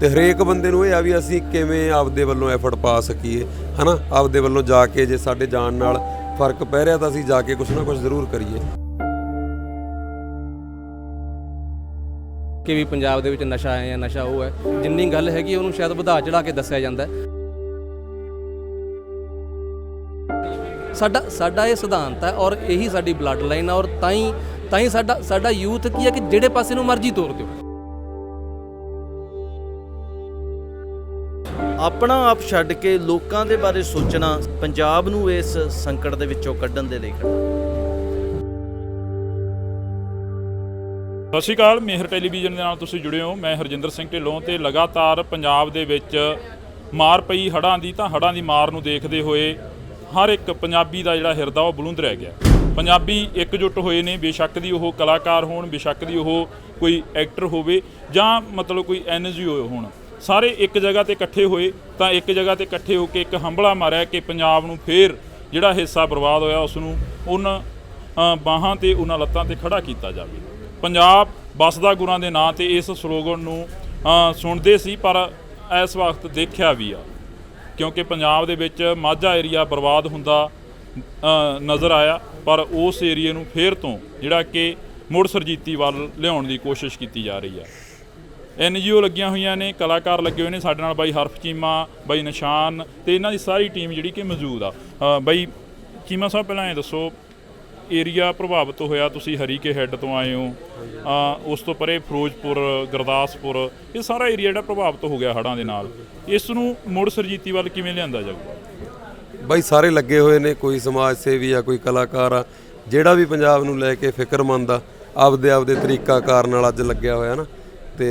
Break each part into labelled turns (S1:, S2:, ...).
S1: ਤੇ ਹਰੇਕ ਬੰਦੇ ਨੂੰ ਇਹ ਆ ਵੀ ਅਸੀਂ ਕਿਵੇਂ ਆਪਦੇ ਵੱਲੋਂ ਐਫਰਟ ਪਾ ਸਕੀਏ, ਹਨਾ? ਆਪਦੇ ਵੱਲੋਂ ਜਾ ਕੇ ਜੇ ਸਾਡੇ ਜਾਣ ਨਾਲ ਫ਼ਰਕ ਪੈ ਰਿਹਾ ਤਾਂ ਅਸੀਂ ਜਾ ਕੇ ਕੁਝ ਨਾ ਕੁਝ ਜ਼ਰੂਰ ਕਰੀਏ।
S2: ਕਿ ਵੀ ਪੰਜਾਬ ਦੇ ਵਿੱਚ ਨਸ਼ਾ ਹੈ ਜਾਂ ਨਸ਼ਾ ਉਹ ਹੈ, ਜਿੰਨੀ ਗੱਲ ਹੈਗੀ ਉਹਨੂੰ ਸ਼ਾਇਦ ਵਧਾ ਚੜਾ ਕੇ ਦੱਸਿਆ ਜਾਂਦਾ ਹੈ। ਸਾਡਾ ਸਾਡਾ ਇਹ ਸਿਧਾਂਤ ਹੈ ਔਰ ਇਹੀ ਸਾਡੀ ਬਲੱਡ ਲਾਈਨ ਹੈ ਔਰ ਤਾਂ ਹੀ ਤਾਂ ਹੀ ਸਾਡਾ ਸਾਡਾ ਯੂਥ ਕੀ ਹੈ ਕਿ ਜਿਹੜੇ ਪਾਸੇ ਨੂੰ ਮਰਜ਼ੀ ਤੋਰ ਦਿਓ।
S3: ਆਪਣਾ ਆਪ ਛੱਡ ਕੇ ਲੋਕਾਂ ਦੇ ਬਾਰੇ ਸੋਚਣਾ ਪੰਜਾਬ ਨੂੰ ਇਸ ਸੰਕਟ ਦੇ ਵਿੱਚੋਂ ਕੱਢਣ ਦੇ ਲਈ
S4: ਸਤਿ ਸ਼੍ਰੀ ਅਕਾਲ, ਮੇਹਰ ਟੈਲੀਵਿਜ਼ਨ ਦੇ ਨਾਲ ਤੁਸੀਂ ਜੁੜੇ ਹੋ। ਮੈਂ ਹਰਜਿੰਦਰ ਸਿੰਘ ਢਿੱਲੋਂ ਤੇ ਲਗਾਤਾਰ ਪੰਜਾਬ ਦੇ ਵਿੱਚ ਮਾਰ ਪਈ ਹੜ੍ਹਾਂ ਦੀ ਤਾਂ ਹੜ੍ਹਾਂ ਦੀ ਮਾਰ ਨੂੰ ਦੇਖਦੇ ਹੋਏ ਹਰ ਇੱਕ ਪੰਜਾਬੀ ਦਾ ਜਿਹੜਾ ਹਿਰਦਾ ਉਹ ਬਲੁੰਦ ਰਹਿ ਗਿਆ। ਪੰਜਾਬੀ ਇਕਜੁੱਟ ਹੋਏ ਨੇ, ਬੇਸ਼ੱਕ ਦੀ ਉਹ ਕਲਾਕਾਰ ਹੋਣ, ਬੇਸ਼ੱਕ ਦੀ ਉਹ ਕੋਈ ਐਕਟਰ ਹੋਵੇ ਜਾਂ ਮਤਲਬ ਕੋਈ ਐਨਜੀਓ ਹੋਣ। ਸਾਰੇ ਇੱਕ ਜਗ੍ਹਾ ਤੇ ਇਕੱਠੇ ਹੋਏ ਤਾਂ ਇੱਕ ਜਗ੍ਹਾ ਤੇ ਇਕੱਠੇ ਹੋ ਕੇ ਇੱਕ ਹੰਬਲਾ ਮਾਰਿਆ ਕਿ ਪੰਜਾਬ ਨੂੰ ਫੇਰ ਜਿਹੜਾ ਹਿੱਸਾ ਬਰਬਾਦ ਹੋਇਆ ਉਸ ਨੂੰ ਉਹਨਾਂ ਬਾਹਾਂ ਤੇ ਉਹਨਾਂ ਲੱਤਾਂ ਤੇ ਖੜਾ ਕੀਤਾ ਜਾਵੇ। ਪੰਜਾਬ ਬਸਦਾ ਗੁਰਾਂ ਦੇ ਨਾਂ ਤੇ ਇਸ ਸਲੋਗਨ ਨੂੰ ਸੁਣਦੇ ਸੀ ਪਰ ਇਸ ਵਕਤ ਦੇਖਿਆ ਵੀ ਆ, ਕਿਉਂਕਿ ਪੰਜਾਬ ਦੇ ਵਿੱਚ ਮਾਝਾ ਏਰੀਆ ਬਰਬਾਦ ਹੁੰਦਾ ਨਜ਼ਰ ਆਇਆ ਪਰ ਉਸ ਏਰੀਏ ਨੂੰ ਫੇਰ ਤੋਂ ਜਿਹੜਾ ਕਿ ਮੁੜ ਸਰਜੀਤੀ ਵੱਲ ਲਿਆਉਣ ਦੀ ਕੋਸ਼ਿਸ਼ ਕੀਤੀ ਜਾ ਰਹੀ ਹੈ ਐਨਜੀਓ ਲੱਗੀਆਂ ਹੋਈਆਂ ਨੇ ਕਲਾਕਾਰ ਲੱਗੇ ਹੋਏ ਨੇ ਸਾਡੇ ਨਾਲ ਬਾਈ ਹਰਫ ਚੀਮਾ ਬਾਈ ਨਿਸ਼ਾਨ ਤੇ ਇਹਨਾਂ ਦੀ ਸਾਰੀ ਟੀਮ ਜਿਹੜੀ ਕਿ ਮੌਜੂਦ ਆ। ਬਾਈ ਚੀਮਾ ਸਾਹਿਬ ਪਹਿਲਾਂ ਇਹ ਦੱਸੋ ਏਰੀਆ ਪ੍ਰਭਾਵਿਤ ਹੋਇਆ ਤੁਸੀਂ ਹਰੀਕੇ ਹੈੱਡ ਤੋਂ ਆਏ ਹੋ ਅ, ਉਸ ਤੋਂ ਪਰੇ ਫਿਰੋਜ਼ਪੁਰ ਗੁਰਦਾਸਪੁਰ ਇਹ ਸਾਰਾ ਏਰੀਆ ਜਿਹੜਾ ਪ੍ਰਭਾਵਿਤ ਹੋ ਗਿਆ ਹੜ੍ਹਾਂ ਦੇ ਨਾਲ। ਇਸ ਨੂੰ ਮੁੜ ਸਰਜੀਤੀ ਵੱਲ ਕਿਵੇਂ ਲਿਆਂਦਾ ਜਾਊਗਾ
S1: ਬਾਈ ਸਾਰੇ ਲੱਗੇ ਹੋਏ ਨੇ ਕੋਈ ਸਮਾਜ ਸੇਵੀ ਆ ਕੋਈ ਕਲਾਕਾਰ ਆ ਜਿਹੜਾ ਵੀ ਪੰਜਾਬ ਨੂੰ ਲੈ ਕੇ ਫਿਕਰਮੰਦ ਆ ਆਪਦੇ ਆਪਦੇ ਤਰੀਕਾਕਾਰ ਨਾਲ ਅੱਜ ਲੱਗਿਆ ਹੋਇਆ ਨਾ। ਤੇ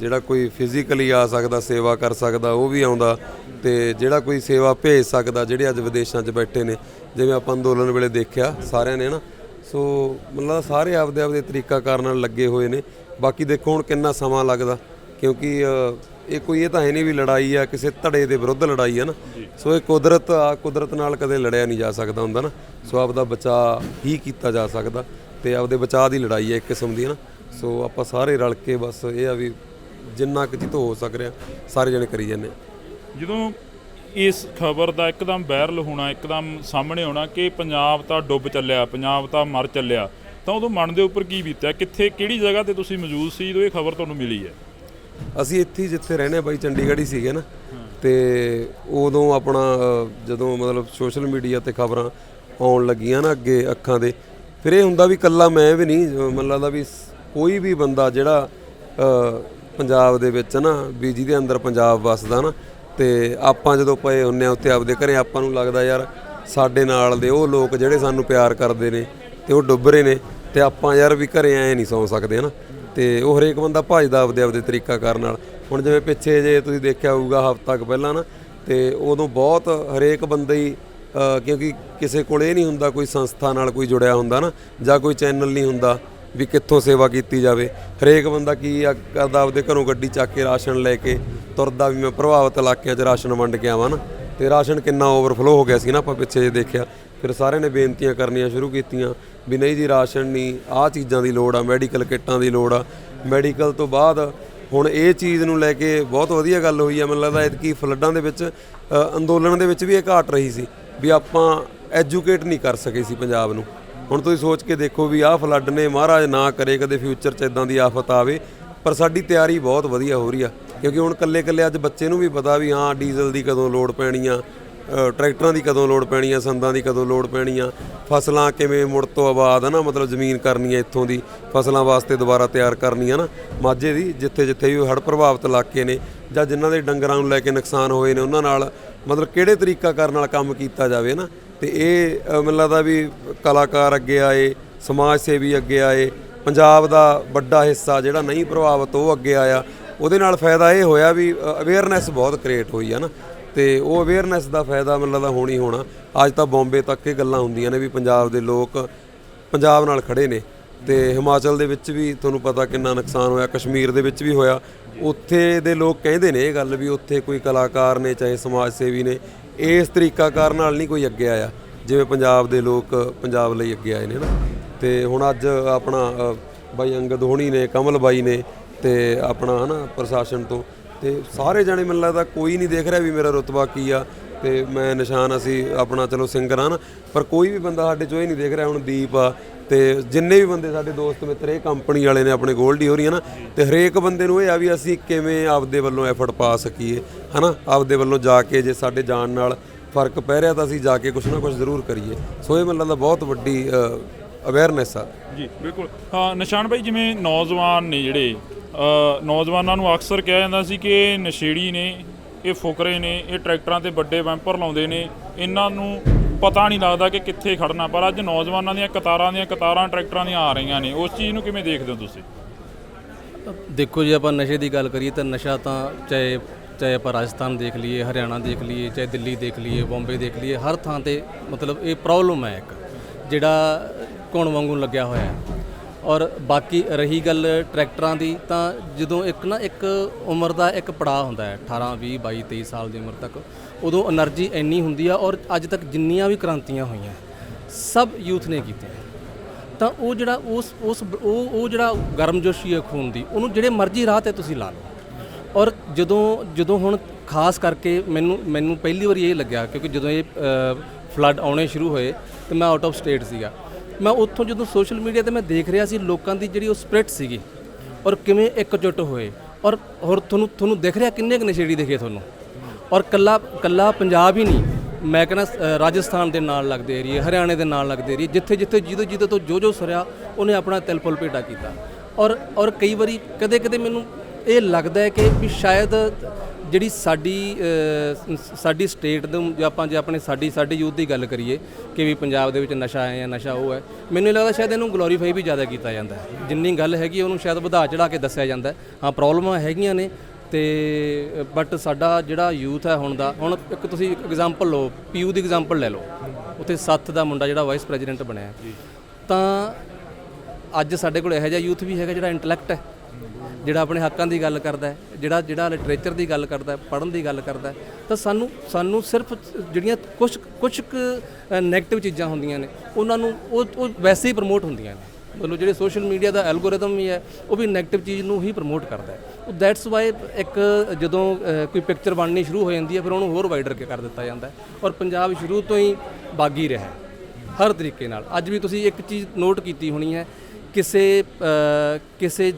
S1: ਜਿਹੜਾ ਕੋਈ ਫਿਜ਼ੀਕਲੀ ਆ ਸਕਦਾ ਸੇਵਾ ਕਰ ਸਕਦਾ ਉਹ ਵੀ ਆਉਂਦਾ ਤੇ ਜਿਹੜਾ ਕੋਈ ਸੇਵਾ ਭੇਜ ਸਕਦਾ ਜਿਹੜੇ ਅੱਜ ਵਿਦੇਸ਼ਾਂ 'ਚ ਬੈਠੇ ਨੇ ਜਿਵੇਂ ਆਪਾਂ ਅੰਦੋਲਨ ਵੇਲੇ ਦੇਖਿਆ ਸਾਰਿਆਂ ਨੇ ਨਾ ਸੋ ਮਤਲਬ ਸਾਰੇ ਆਪਦੇ ਆਪਦੇ ਤਰੀਕਾਕਾਰ ਨਾਲ ਲੱਗੇ ਹੋਏ ਨੇ ਬਾਕੀ ਦੇਖੋ ਹੁਣ ਕਿੰਨਾ ਸਮਾਂ ਲੱਗਦਾ ਕਿਉਂਕਿ ਇਹ ਕੋਈ ਇਹ ਤਾਂ ਹੈ ਨਹੀਂ ਵੀ ਲੜਾਈ ਆ ਕਿਸੇ ਧੜੇ ਦੇ ਵਿਰੁੱਧ ਲੜਾਈ ਆ ਨਾ ਸੋ ਇਹ ਕੁਦਰਤ ਆ ਕੁਦਰਤ ਨਾਲ ਕਦੇ ਲੜਿਆ ਨਹੀਂ ਜਾ ਸਕਦਾ ਹੁੰਦਾ ਨਾ ਸੋ ਆਪਦਾ ਬਚਾਅ ਹੀ ਕੀਤਾ ਜਾ ਸਕਦਾ ਤੇ ਆਪਦੇ ਬਚਾਅ ਦੀ ਲੜਾਈ ਆ ਇੱਕ ਕਿਸਮ ਦੀ ਨਾ ਸੋ ਆਪਾਂ ਸਾਰੇ ਰਲ ਕੇ ਬਸ ਇਹ ਆ ਵੀ ਜਿੰਨਾ ਕੁ ਜਿੱਤੋਂ ਹੋ ਸਕ ਰਿਹਾ ਸਾਰੇ ਜਣੇ ਕਰੀ ਜਾਂਦੇ
S4: ਜਦੋਂ ਇਸ ਖਬਰ ਦਾ ਇੱਕਦਮ ਵਾਇਰਲ ਹੋਣਾ ਇੱਕਦਮ ਸਾਹਮਣੇ ਆਉਣਾ ਕਿ ਪੰਜਾਬ ਤਾਂ ਡੁੱਬ ਚੱਲਿਆ ਪੰਜਾਬ ਤਾਂ ਮਰ ਚੱਲਿਆ ਤਾਂ ਉਦੋਂ ਮਨ ਦੇ ਉੱਪਰ ਕੀ ਬੀਤਿਆ? ਕਿੱਥੇ ਕਿਹੜੀ ਜਗ੍ਹਾ ਤੇ ਤੁਸੀਂ ਮੌਜੂਦ ਸੀ ਜਦੋਂ ਇਹ ਖਬਰ ਤੁਹਾਨੂੰ ਮਿਲੀ ਹੈ?
S1: ਅਸੀਂ ਇੱਥੇ ਹੀ ਜਿੱਥੇ ਰਹਿੰਦੇ ਹਾਂ ਬਾਈ ਚੰਡੀਗੜ੍ਹ ਹੀ ਸੀਗੇ ਨਾ। ਤੇ ਉਦੋਂ ਆਪਣਾ ਅ, ਜਦੋਂ ਮਤਲਬ ਸੋਸ਼ਲ ਮੀਡੀਆ ਤੇ ਖਬਰਾਂ ਆਉਣ ਲੱਗੀਆਂ ਨਾ ਅੱਗੇ ਅੱਖਾਂ ਦੇ ਫਿਰ ਇਹ ਹੁੰਦਾ ਵੀ ਕੱਲਾ ਮੈਂ ਵੀ ਨਹੀਂ ਅ, ਮੈਨੂੰ ਲੱਗਦਾ ਵੀ ਸ- ਕੋਈ ਵੀ ਬੰਦਾ ਜਿਹੜਾ ਪੰਜਾਬ ਦੇ ਵਿੱਚ ਨਾ, ਵੀ ਜਿਹਦੇ ਅੰਦਰ ਪੰਜਾਬ ਵਸਦਾ ਨਾ, ਤੇ ਆਪਾਂ ਜਦੋਂ ਪਏ ਹੁੰਨੇ ਆ ਉੱਤੇ ਆਪਦੇ ਘਰੇ, ਆਪਾਂ ਨੂੰ ਲੱਗਦਾ ਯਾਰ ਸਾਡੇ ਨਾਲ ਦੇ ਉਹ ਲੋਕ ਜਿਹੜੇ ਸਾਨੂੰ ਪਿਆਰ ਕਰਦੇ ਨੇ ਤੇ ਉਹ ਡੁੱਬ ਰਹੇ ਨੇ ਤੇ ਆਪਾਂ ਯਾਰ ਵੀ ਘਰੇ ਐ ਨਹੀਂ ਸੌਂ ਸਕਦੇ, ਹਨਾ? ਤੇ ਉਹ ਹਰੇਕ ਬੰਦਾ ਭੱਜਦਾ ਆਪਦੇ ਆਪਦੇ ਤਰੀਕਾ ਕਰਨ ਨਾਲ। ਹੁਣ ਜਿਵੇਂ ਪਿੱਛੇ ਜੇ ਤੁਸੀਂ ਦੇਖਿਆ ਹੋਊਗਾ ਹਫ਼ਤਾ ਕੁ ਪਹਿਲਾਂ ਨਾ, ਤੇ ਉਦੋਂ ਬਹੁਤ ਹਰੇਕ ਬੰਦੇ ਹੀ ਕਿਉਂਕਿ ਕਿਸੇ ਕੋਲ ਇਹ ਨਹੀਂ ਹੁੰਦਾ ਕੋਈ ਸੰਸਥਾ ਨਾਲ ਕੋਈ ਜੁੜਿਆ ਹੁੰਦਾ ਨਾ, ਜਾਂ ਕੋਈ ਚੈਨਲ ਨਹੀਂ ਹੁੰਦਾ ਵੀ ਕਿੱਥੋਂ ਸੇਵਾ ਕੀਤੀ ਜਾਵੇ। ਹਰੇਕ ਬੰਦਾ ਕੀ ਆ, ਕਰਦਾ ਆਪਦੇ ਘਰੋਂ ਗੱਡੀ ਚੱਕ ਕੇ ਰਾਸ਼ਨ ਲੈ ਕੇ, ਤੁਰਦਾ ਵੀ ਮੈਂ ਪ੍ਰਭਾਵਿਤ ਇਲਾਕਿਆਂ 'ਚ ਰਾਸ਼ਨ ਵੰਡ ਕੇ ਆਵਾਂ ਨਾ। ਤੇ ਰਾਸ਼ਨ ਕਿੰਨਾ ਓਵਰਫਲੋ ਹੋ ਗਿਆ ਸੀ ਨਾ ਆਪਾਂ ਪਿੱਛੇ ਜੇ ਦੇਖਿਆ। ਫਿਰ ਸਾਰਿਆਂ ਨੇ ਬੇਨਤੀਆਂ ਕਰਨੀਆਂ ਸ਼ੁਰੂ ਕੀਤੀਆਂ ਵੀ ਨਹੀਂ ਜੀ, ਰਾਸ਼ਨ ਨਹੀਂ, ਆਹ ਚੀਜ਼ਾਂ ਦੀ ਲੋੜ ਆ, ਮੈਡੀਕਲ ਕਿੱਟਾਂ ਦੀ ਲੋੜ ਆ। ਮੈਡੀਕਲ ਤੋਂ ਬਾਅਦ ਹੁਣ ਇਹ ਚੀਜ਼ ਨੂੰ ਲੈ ਕੇ ਬਹੁਤ ਵਧੀਆ ਗੱਲ ਹੋਈ ਆ। ਮੈਨੂੰ ਲੱਗਦਾ ਐਤਕੀ ਫਲੱਡਾਂ ਦੇ ਵਿੱਚ ਅੰਦੋਲਨ ਦੇ ਵਿੱਚ ਵੀ ਇਹ ਘਾਟ ਰਹੀ ਸੀ ਵੀ ਆਪਾਂ ਐਜੂਕੇਟ ਨਹੀਂ ਕਰ ਸਕੇ ਸੀ ਪੰਜਾਬ ਨੂੰ। ਹੁਣ ਤੁਸੀਂ ਸੋਚ ਕੇ ਦੇਖੋ ਵੀ ਆਹ ਫਲੱਡ ਨੇ ਮਹਾਰਾਜ ਨਾ ਕਰੇ, ਕਦੇ ਫਿਊਚਰ 'ਚ ਇਦਾਂ ਦੀ ਆਫਤ ਆਵੇ, ਪਰ ਸਾਡੀ ਤਿਆਰੀ ਬਹੁਤ ਵਧੀਆ ਹੋ ਰਹੀ ਆ। ਕਿਉਂਕਿ ਹੁਣ ਕੱਲੇ ਕੱਲੇ ਅੱਜ ਬੱਚੇ ਨੂੰ ਵੀ ਪਤਾ ਵੀ ਹਾਂ ਡੀਜ਼ਲ ਦੀ ਕਦੋਂ ਲੋੜ ਪੈਣੀ ਆ ਟਰੈਕਟਰਾਂ ਦੀ ਕਦੋਂ ਲੋੜ ਪੈਣੀ ਆ ਸੰਦਾਂ ਦੀ ਕਦੋਂ ਲੋੜ ਪੈਣੀ ਆ ਫਸਲਾਂ ਕਿਵੇਂ ਮੁੜ ਤੋਂ ਆਬਾਦ ਆ ਨਾ ਮਤਲਬ ਜ਼ਮੀਨ ਕਰਨੀ ਆ ਇੱਥੋਂ ਦੀ, ਫਸਲਾਂ ਵਾਸਤੇ ਦੁਬਾਰਾ ਤਿਆਰ ਕਰਨੀ ਆ ਨਾ ਮਾਝੇ ਦੀ ਜਿੱਥੇ ਜਿੱਥੇ ਵੀ ਹੜ੍ਹ ਪ੍ਰਭਾਵਿਤ ਇਲਾਕੇ ਨੇ ਜਾਂ ਜਿਨ੍ਹਾਂ ਦੇ ਡੰਗਰਾਂ ਨੂੰ ਲੈ ਕੇ ਨੁਕਸਾਨ ਹੋਏ ਨੇ, ਉਹਨਾਂ ਨਾਲ ਮਤਲਬ ਕਿਹੜੇ ਤਰੀਕਾ ਕਰਨ ਨਾਲ ਕੰਮ ਕੀਤਾ ਜਾਵੇ ਨਾ ਤੇ ਇਹ ਅ, ਮੈਨੂੰ ਲੱਗਦਾ ਵੀ ਕਲਾਕਾਰ ਅੱਗੇ ਆਏ ਸਮਾਜ ਸੇਵੀ ਅੱਗੇ ਆਏ ਪੰਜਾਬ ਦਾ ਵੱਡਾ ਹਿੱਸਾ ਜਿਹੜਾ ਨਹੀਂ ਪ੍ਰਭਾਵਿਤ ਉਹ ਅੱਗੇ ਆਇਆ। ਉਹਦੇ ਨਾਲ ਫਾਇਦਾ ਇਹ ਹੋਇਆ ਵੀ ਅਵੇਅਰਨੈਸ ਬਹੁਤ ਕ੍ਰੀਏਟ ਹੋਈ ਹੈ ਨਾ। ਤੇ ਉਹ ਅਵੇਅਰਨੈਸ ਦਾ ਫਾਇਦਾ ਮੈਨੂੰ ਲੱਗਦਾ ਹੋਣੀ ਹੋਣਾ। ਅੱਜ ਤਾਂ ਬੰਬੇ ਤੱਕ ਇਹ ਗੱਲਾਂ ਹੁੰਦੀਆਂ ਨੇ ਵੀ ਪੰਜਾਬ ਦੇ ਲੋਕ ਪੰਜਾਬ ਨਾਲ ਖੜੇ ਨੇ। ਤੇ ਹਿਮਾਚਲ ਦੇ ਵਿੱਚ ਵੀ ਤੁਹਾਨੂੰ ਪਤਾ ਕਿੰਨਾ ਨੁਕਸਾਨ ਹੋਇਆ ਕਸ਼ਮੀਰ ਦੇ ਵਿੱਚ ਵੀ ਹੋਇਆ। ਉੱਥੇ ਦੇ ਲੋਕ ਕਹਿੰਦੇ ਨੇ ਇਹ ਗੱਲ ਵੀ ਉੱਥੇ ਕੋਈ ਕਲਾਕਾਰ ਨੇ ਚਾਹੇ ਸਮਾਜ ਸੇਵੀ ਨੇ ਇਸ ਤਰੀਕਾਕਾਰ ਨਾਲ ਨਹੀਂ ਕੋਈ ਅੱਗੇ ਆਇਆ। ਜਿਵੇਂ ਪੰਜਾਬ ਦੇ ਲੋਕ ਪੰਜਾਬ ਲਈ ਅੱਗੇ ਆਏ ਨੇ ਨਾ। ਤੇ ਹੁਣ ਅੱਜ ਆਪਣਾ ਬਾਈ ਅੰਗਦ ਹੋਣੀ ਨੇ, ਕਮਲ ਬਾਈ ਨੇ ਤੇ ਆਪਣਾ ਹਨਾ ਪ੍ਰਸ਼ਾਸਨ ਤੋਂ। ਤੇ ਸਾਰੇ ਜਾਣੇ ਮੈਨੂੰ ਲੱਗਦਾ ਕੋਈ ਨਹੀਂ ਦੇਖ ਰਿਹਾ ਵੀ ਮੇਰਾ ਰੁਤਬਾ ਕੀ ਆ। ਤੇ ਮੈਂ ਨਿਸ਼ਾਨ ਅਸੀਂ ਆਪਣਾ ਚਲੋ ਸਿੰਗਰ ਆ ਨਾ। ਪਰ ਕੋਈ ਵੀ ਬੰਦਾ ਸਾਡੇ ਚੋਂ ਇਹ ਨਹੀਂ ਦੇਖ ਰਿਹਾ ਹੁਣ ਦੀਪ ਆ। ਤੇ ਜਿੰਨੇ ਵੀ ਬੰਦੇ ਸਾਡੇ ਦੋਸਤ ਮਿੱਤਰ, ਇਹ ਕੰਪਨੀ ਵਾਲੇ ਨੇ ਆਪਣੇ ਗੋਲਡੀ ਹੋ ਰਹੀ ਹੈ ਨਾ। ਤੇ ਹਰੇਕ ਬੰਦੇ ਨੂੰ ਇਹ ਆ ਵੀ ਅਸੀਂ ਕਿਵੇਂ ਆਪਦੇ ਵੱਲੋਂ ਐਫਰਟ ਪਾ ਸਕੀਏ। ਹਨਾ ਆਪਦੇ ਵੱਲੋਂ ਜਾ ਕੇ ਜੇ ਸਾਡੇ ਜਾਣ ਨਾਲ ਫ਼ਰਕ ਪੈ ਰਿਹਾ ਤਾਂ ਅਸੀਂ ਜਾ ਕੇ ਕੁਝ ਨਾ ਕੁਝ ਜ਼ਰੂਰ ਕਰੀਏ। ਸੋ ਇਹ ਮੈਨੂੰ ਲੱਗਦਾ ਬਹੁਤ ਵੱਡੀ ਅਵੇਅਰਨੈਸ ਆ।
S4: ਜੀ ਬਿਲਕੁਲ। ਹਾਂ ਨਿਸ਼ਾਨ ਭਾਈ ਜਿਵੇਂ ਨੌਜਵਾਨ ਨੇ ਜਿਹੜੇ ਨੌਜਵਾਨਾਂ ਨੂੰ ਅਕਸਰ ਕਿਹਾ ਜਾਂਦਾ ਸੀ ਕਿ ਇਹ ਨਸ਼ੇੜੀ ਨੇ ਇਹ ਫੁਕਰੇ ਨੇ ਇਹ ਟਰੈਕਟਰਾਂ ਤੇ ਵੱਡੇ ਵੈਂਪਰ ਲਾਉਂਦੇ ਨੇ। ਇਹਨਾਂ ਨੂੰ ਪਤਾ ਨਹੀਂ ਲੱਗਦਾ ਕਿ ਕਿੱਥੇ ਖੜਨਾ ਪਰ ਅੱਜ ਨੌਜਵਾਨਾਂ ਦੀਆਂ ਕਤਾਰਾਂ ਦੀਆਂ ਕਤਾਰਾਂ ਟਰੈਕਟਰਾਂ ਦੀਆਂ ਆ ਰਹੀਆਂ ਨੇ। ਉਸ ਚੀਜ਼ ਨੂੰ ਕਿਵੇਂ ਦੇਖਦੇ ਹੋ ਤੁਸੀਂ?
S2: ਦੇਖੋ ਜੇ ਆਪਾਂ ਨਸ਼ੇ ਦੀ ਗੱਲ ਕਰੀਏ ਤਾਂ ਨਸ਼ਾ ਤਾਂ ਚਾਹੇ ਚਾਹੇ ਆਪਾਂ ਰਾਜਸਥਾਨ ਦੇਖ ਲਈਏ, ਹਰਿਆਣਾ ਦੇਖ ਲਈਏ, ਚਾਹੇ ਦਿੱਲੀ ਦੇਖ ਲਈਏ, ਬੰਬੇ ਦੇਖ ਲਈਏ, ਹਰ ਥਾਂ ਤੇ ਮਤਲਬ ਇਹ ਪ੍ਰੋਬਲਮ ਹੈ ਇੱਕ, ਜਿਹੜਾ ਘੁਣ ਵਾਂਗੂ ਲੱਗਿਆ ਹੋਇਆ ਹੈ। ਔਰ ਬਾਕੀ ਰਹੀ ਗੱਲ ਟਰੈਕਟਰਾਂ ਦੀ, ਤਾਂ ਜਦੋਂ ਇੱਕ ਨਾ ਇੱਕ ਉਮਰ ਦਾ ਇੱਕ ਪੜਾਅ ਹੁੰਦਾ ਹੈ 18 20 22 23 ਸਾਲ ਦੀ ਉਮਰ ਤੱਕ, ਉਦੋਂ એનર્ਜੀ ਇੰਨੀ ਹੁੰਦੀ ਆ ਔਰ ਅੱਜ ਤੱਕ ਜਿੰਨੀਆਂ ਵੀ ਕ੍ਰਾਂਤੀਆਂ ਹੋਈਆਂ, ਸਭ ਯੂਥ ਨੇ ਕੀਤੀਆਂ। ਤਾਂ ਉਹ ਜਿਹੜਾ ਉਸ ਉਸ, ਉਹ ਉਹ ਜਿਹੜਾ ਗਰਮਜੋਸ਼ੀ ਹੈ ਖੂਨ ਦੀ, ਉਹਨੂੰ ਜਿਹੜੇ ਮਰਜ਼ੀ ਰਾਹ ਤੇ ਤੁਸੀਂ ਲਾ ਲਓ। ਔਰ ਜਦੋਂ ਜਦੋਂ ਹੁਣ ਖਾਸ ਕਰਕੇ ਮੈਨੂੰ ਮੈਨੂੰ ਪਹਿਲੀ ਵਾਰੀ ਇਹ ਲੱਗਿਆ ਕਿਉਂਕਿ ਜਦੋਂ ਇਹ ਫਲੱਡ ਆਉਣੇ ਸ਼ੁਰੂ ਹੋਏ ਤੇ ਮੈਂ ਆਊਟ ਆਫ ਸਟੇਟ ਸੀਗਾ। ਮੈਂ ਉੱਥੋਂ ਜਦੋਂ ਸੋਸ਼ਲ ਮੀਡੀਆ ਤੇ ਮੈਂ ਦੇਖ ਰਿਹਾ ਸੀ ਲੋਕਾਂ ਦੀ ਜਿਹੜੀ ਉਹ ਸਪਿਰਿਟ ਸੀਗੀ ਔਰ ਕਿਵੇਂ ਇਕਜੁੱਟ ਹੋਏ ਔਰ ਹੋਰ ਤੁਹਾਨੂੰ ਤੁਹਾਨੂੰ ਦਿਖ ਰਿਹਾ ਕਿੰਨੇ ਕੁ ਨਸ਼ੇੜੀ ਦਿਖੇ ਤੁਹਾਨੂੰ? ਔਰ ਕੱਲਾ ਕੱਲਾ ਪੰਜਾਬ ਹੀ ਨਹੀਂ, ਮੈਂ ਕਹਿੰਦਾ ਰਾਜਸਥਾਨ ਦੇ ਨਾਲ ਲੱਗਦੇ ਏਰੀਏ ਹਰਿਆਣੇ ਦੇ ਨਾਲ ਲੱਗਦੇ ਏਰੀਏ ਜਿੱਥੇ ਜਿੱਥੇ ਜਿਹਦੇ ਜਿਹਦੇ ਤੋਂ ਜੋ ਜੋ ਸਰਿਆ, ਉਹਨੇ ਆਪਣਾ ਤਿਲ ਪੁਲ ਭੇਟਾ ਕੀਤਾ। ਔਰ ਔਰ ਕਈ ਵਾਰੀ ਕਦੇ ਕਦੇ ਮੈਨੂੰ ਇਹ ਲੱਗਦਾ ਹੈ ਕਿ ਵੀ ਸ਼ਾਇਦ ਜਿਹੜੀ ਸਾਡੀ ਸਾਡੀ ਸਟੇਟ ਦੇ ਜੇ ਆਪਾਂ, ਜੇ ਆਪਣੇ ਸਾਡੀ ਸਾਡੀ ਯੂਥ ਦੀ ਗੱਲ ਕਰੀਏ ਕਿ ਵੀ ਪੰਜਾਬ ਦੇ ਵਿੱਚ ਨਸ਼ਾ ਹੈ ਜਾਂ ਨਸ਼ਾ ਉਹ ਹੈ, ਮੈਨੂੰ ਇਹ ਲੱਗਦਾ ਸ਼ਾਇਦ ਇਹਨੂੰ ਗਲੋਰੀਫਾਈ ਵੀ ਜ਼ਿਆਦਾ ਕੀਤਾ ਜਾਂਦਾ ਹੈ। ਜਿੰਨੀ ਗੱਲ ਹੈਗੀ ਉਹਨੂੰ ਸ਼ਾਇਦ ਵਧਾ ਚੜਾ ਕੇ ਦੱਸਿਆ ਜਾਂਦਾ ਹਾਂ। ਪ੍ਰੋਬਲਮਾਂ ਹੈਗੀਆਂ ਨੇ ਤੇ ਬਟ ਸਾਡਾ ਜਿਹੜਾ ਯੂਥ ਹੈ ਹੁਣ ਦਾ, ਹੁਣ ਇੱਕ ਤੁਸੀਂ ਇੱਕ ਐਗਜ਼ਾਮਪਲ ਲਓ ਪੀਯੂ ਦੀ ਐਗਜ਼ਾਮਪਲ ਲੈ ਲਓ। ਉੱਥੇ ਸੱਤ ਦਾ ਮੁੰਡਾ ਜਿਹੜਾ ਵਾਈਸ ਪ੍ਰੈਜ਼ੀਡੈਂਟ ਬਣਿਆ ਤਾਂ ਅੱਜ ਸਾਡੇ ਕੋਲ ਇਹੋ ਜਿਹਾ ਯੂਥ ਵੀ ਹੈਗਾ ਜਿਹੜਾ ਇੰਟੈਲੈਕਟ ਹੈ। ਜਿਹੜਾ ਆਪਣੇ ਹੱਕਾਂ ਦੀ ਗੱਲ ਕਰਦਾ ਹੈ, ਜਿਹੜਾ ਜਿਹੜਾ ਲਿਟਰੇਚਰ ਦੀ ਗੱਲ ਕਰਦਾ ਹੈ, ਪੜ੍ਹਨ ਦੀ ਗੱਲ ਕਰਦਾ ਹੈ, ਤਾਂ ਸਾਨੂੰ ਸਾਨੂੰ ਸਿਰਫ ਜਿਹੜੀਆਂ ਕੁਝ ਕੁਝ ਨੈਗੇਟਿਵ ਚੀਜ਼ਾਂ ਹੁੰਦੀਆਂ ਨੇ, ਉਹਨਾਂ ਨੂੰ ਉਹ ਉਹ ਵੈਸੇ ਹੀ ਪ੍ਰਮੋਟ ਹੁੰਦੀਆਂ ਨੇ। ਮਤਲਬ ਜਿਹੜੇ ਸੋਸ਼ਲ ਮੀਡੀਆ ਦਾ ਐਲਗੋਰਿਦਮ ਵੀ ਹੈ, ਉਹ ਵੀ ਨੈਗੇਟਿਵ ਚੀਜ਼ ਨੂੰ ਹੀ ਪ੍ਰਮੋਟ ਕਰਦਾ ਹੈ। ਉਹ ਦੈਟਸ ਵਾਈ ਇੱਕ ਜਦੋਂ ਕੋਈ ਪਿਕਚਰ ਬਣਨੀ ਸ਼ੁਰੂ ਹੋ ਜਾਂਦੀ ਹੈ, ਫਿਰ ਉਹਨੂੰ ਹੋਰ ਵਾਈਡਰ ਕਰ ਦਿੱਤਾ ਜਾਂਦਾ ਹੈ ਔਰ ਪੰਜਾਬ ਸ਼ੁਰੂ ਤੋਂ ਹੀ ਬਾਗੀ ਰਿਹਾ ਹਰ ਤਰੀਕੇ ਨਾਲ। ਅੱਜ ਵੀ ਤੁਸੀਂ ਇੱਕ ਚੀਜ਼ ਨੋਟ ਕੀਤੀ ਹੋਣੀ ਹੈ ਕਿਸੇ ਕਿਸੇ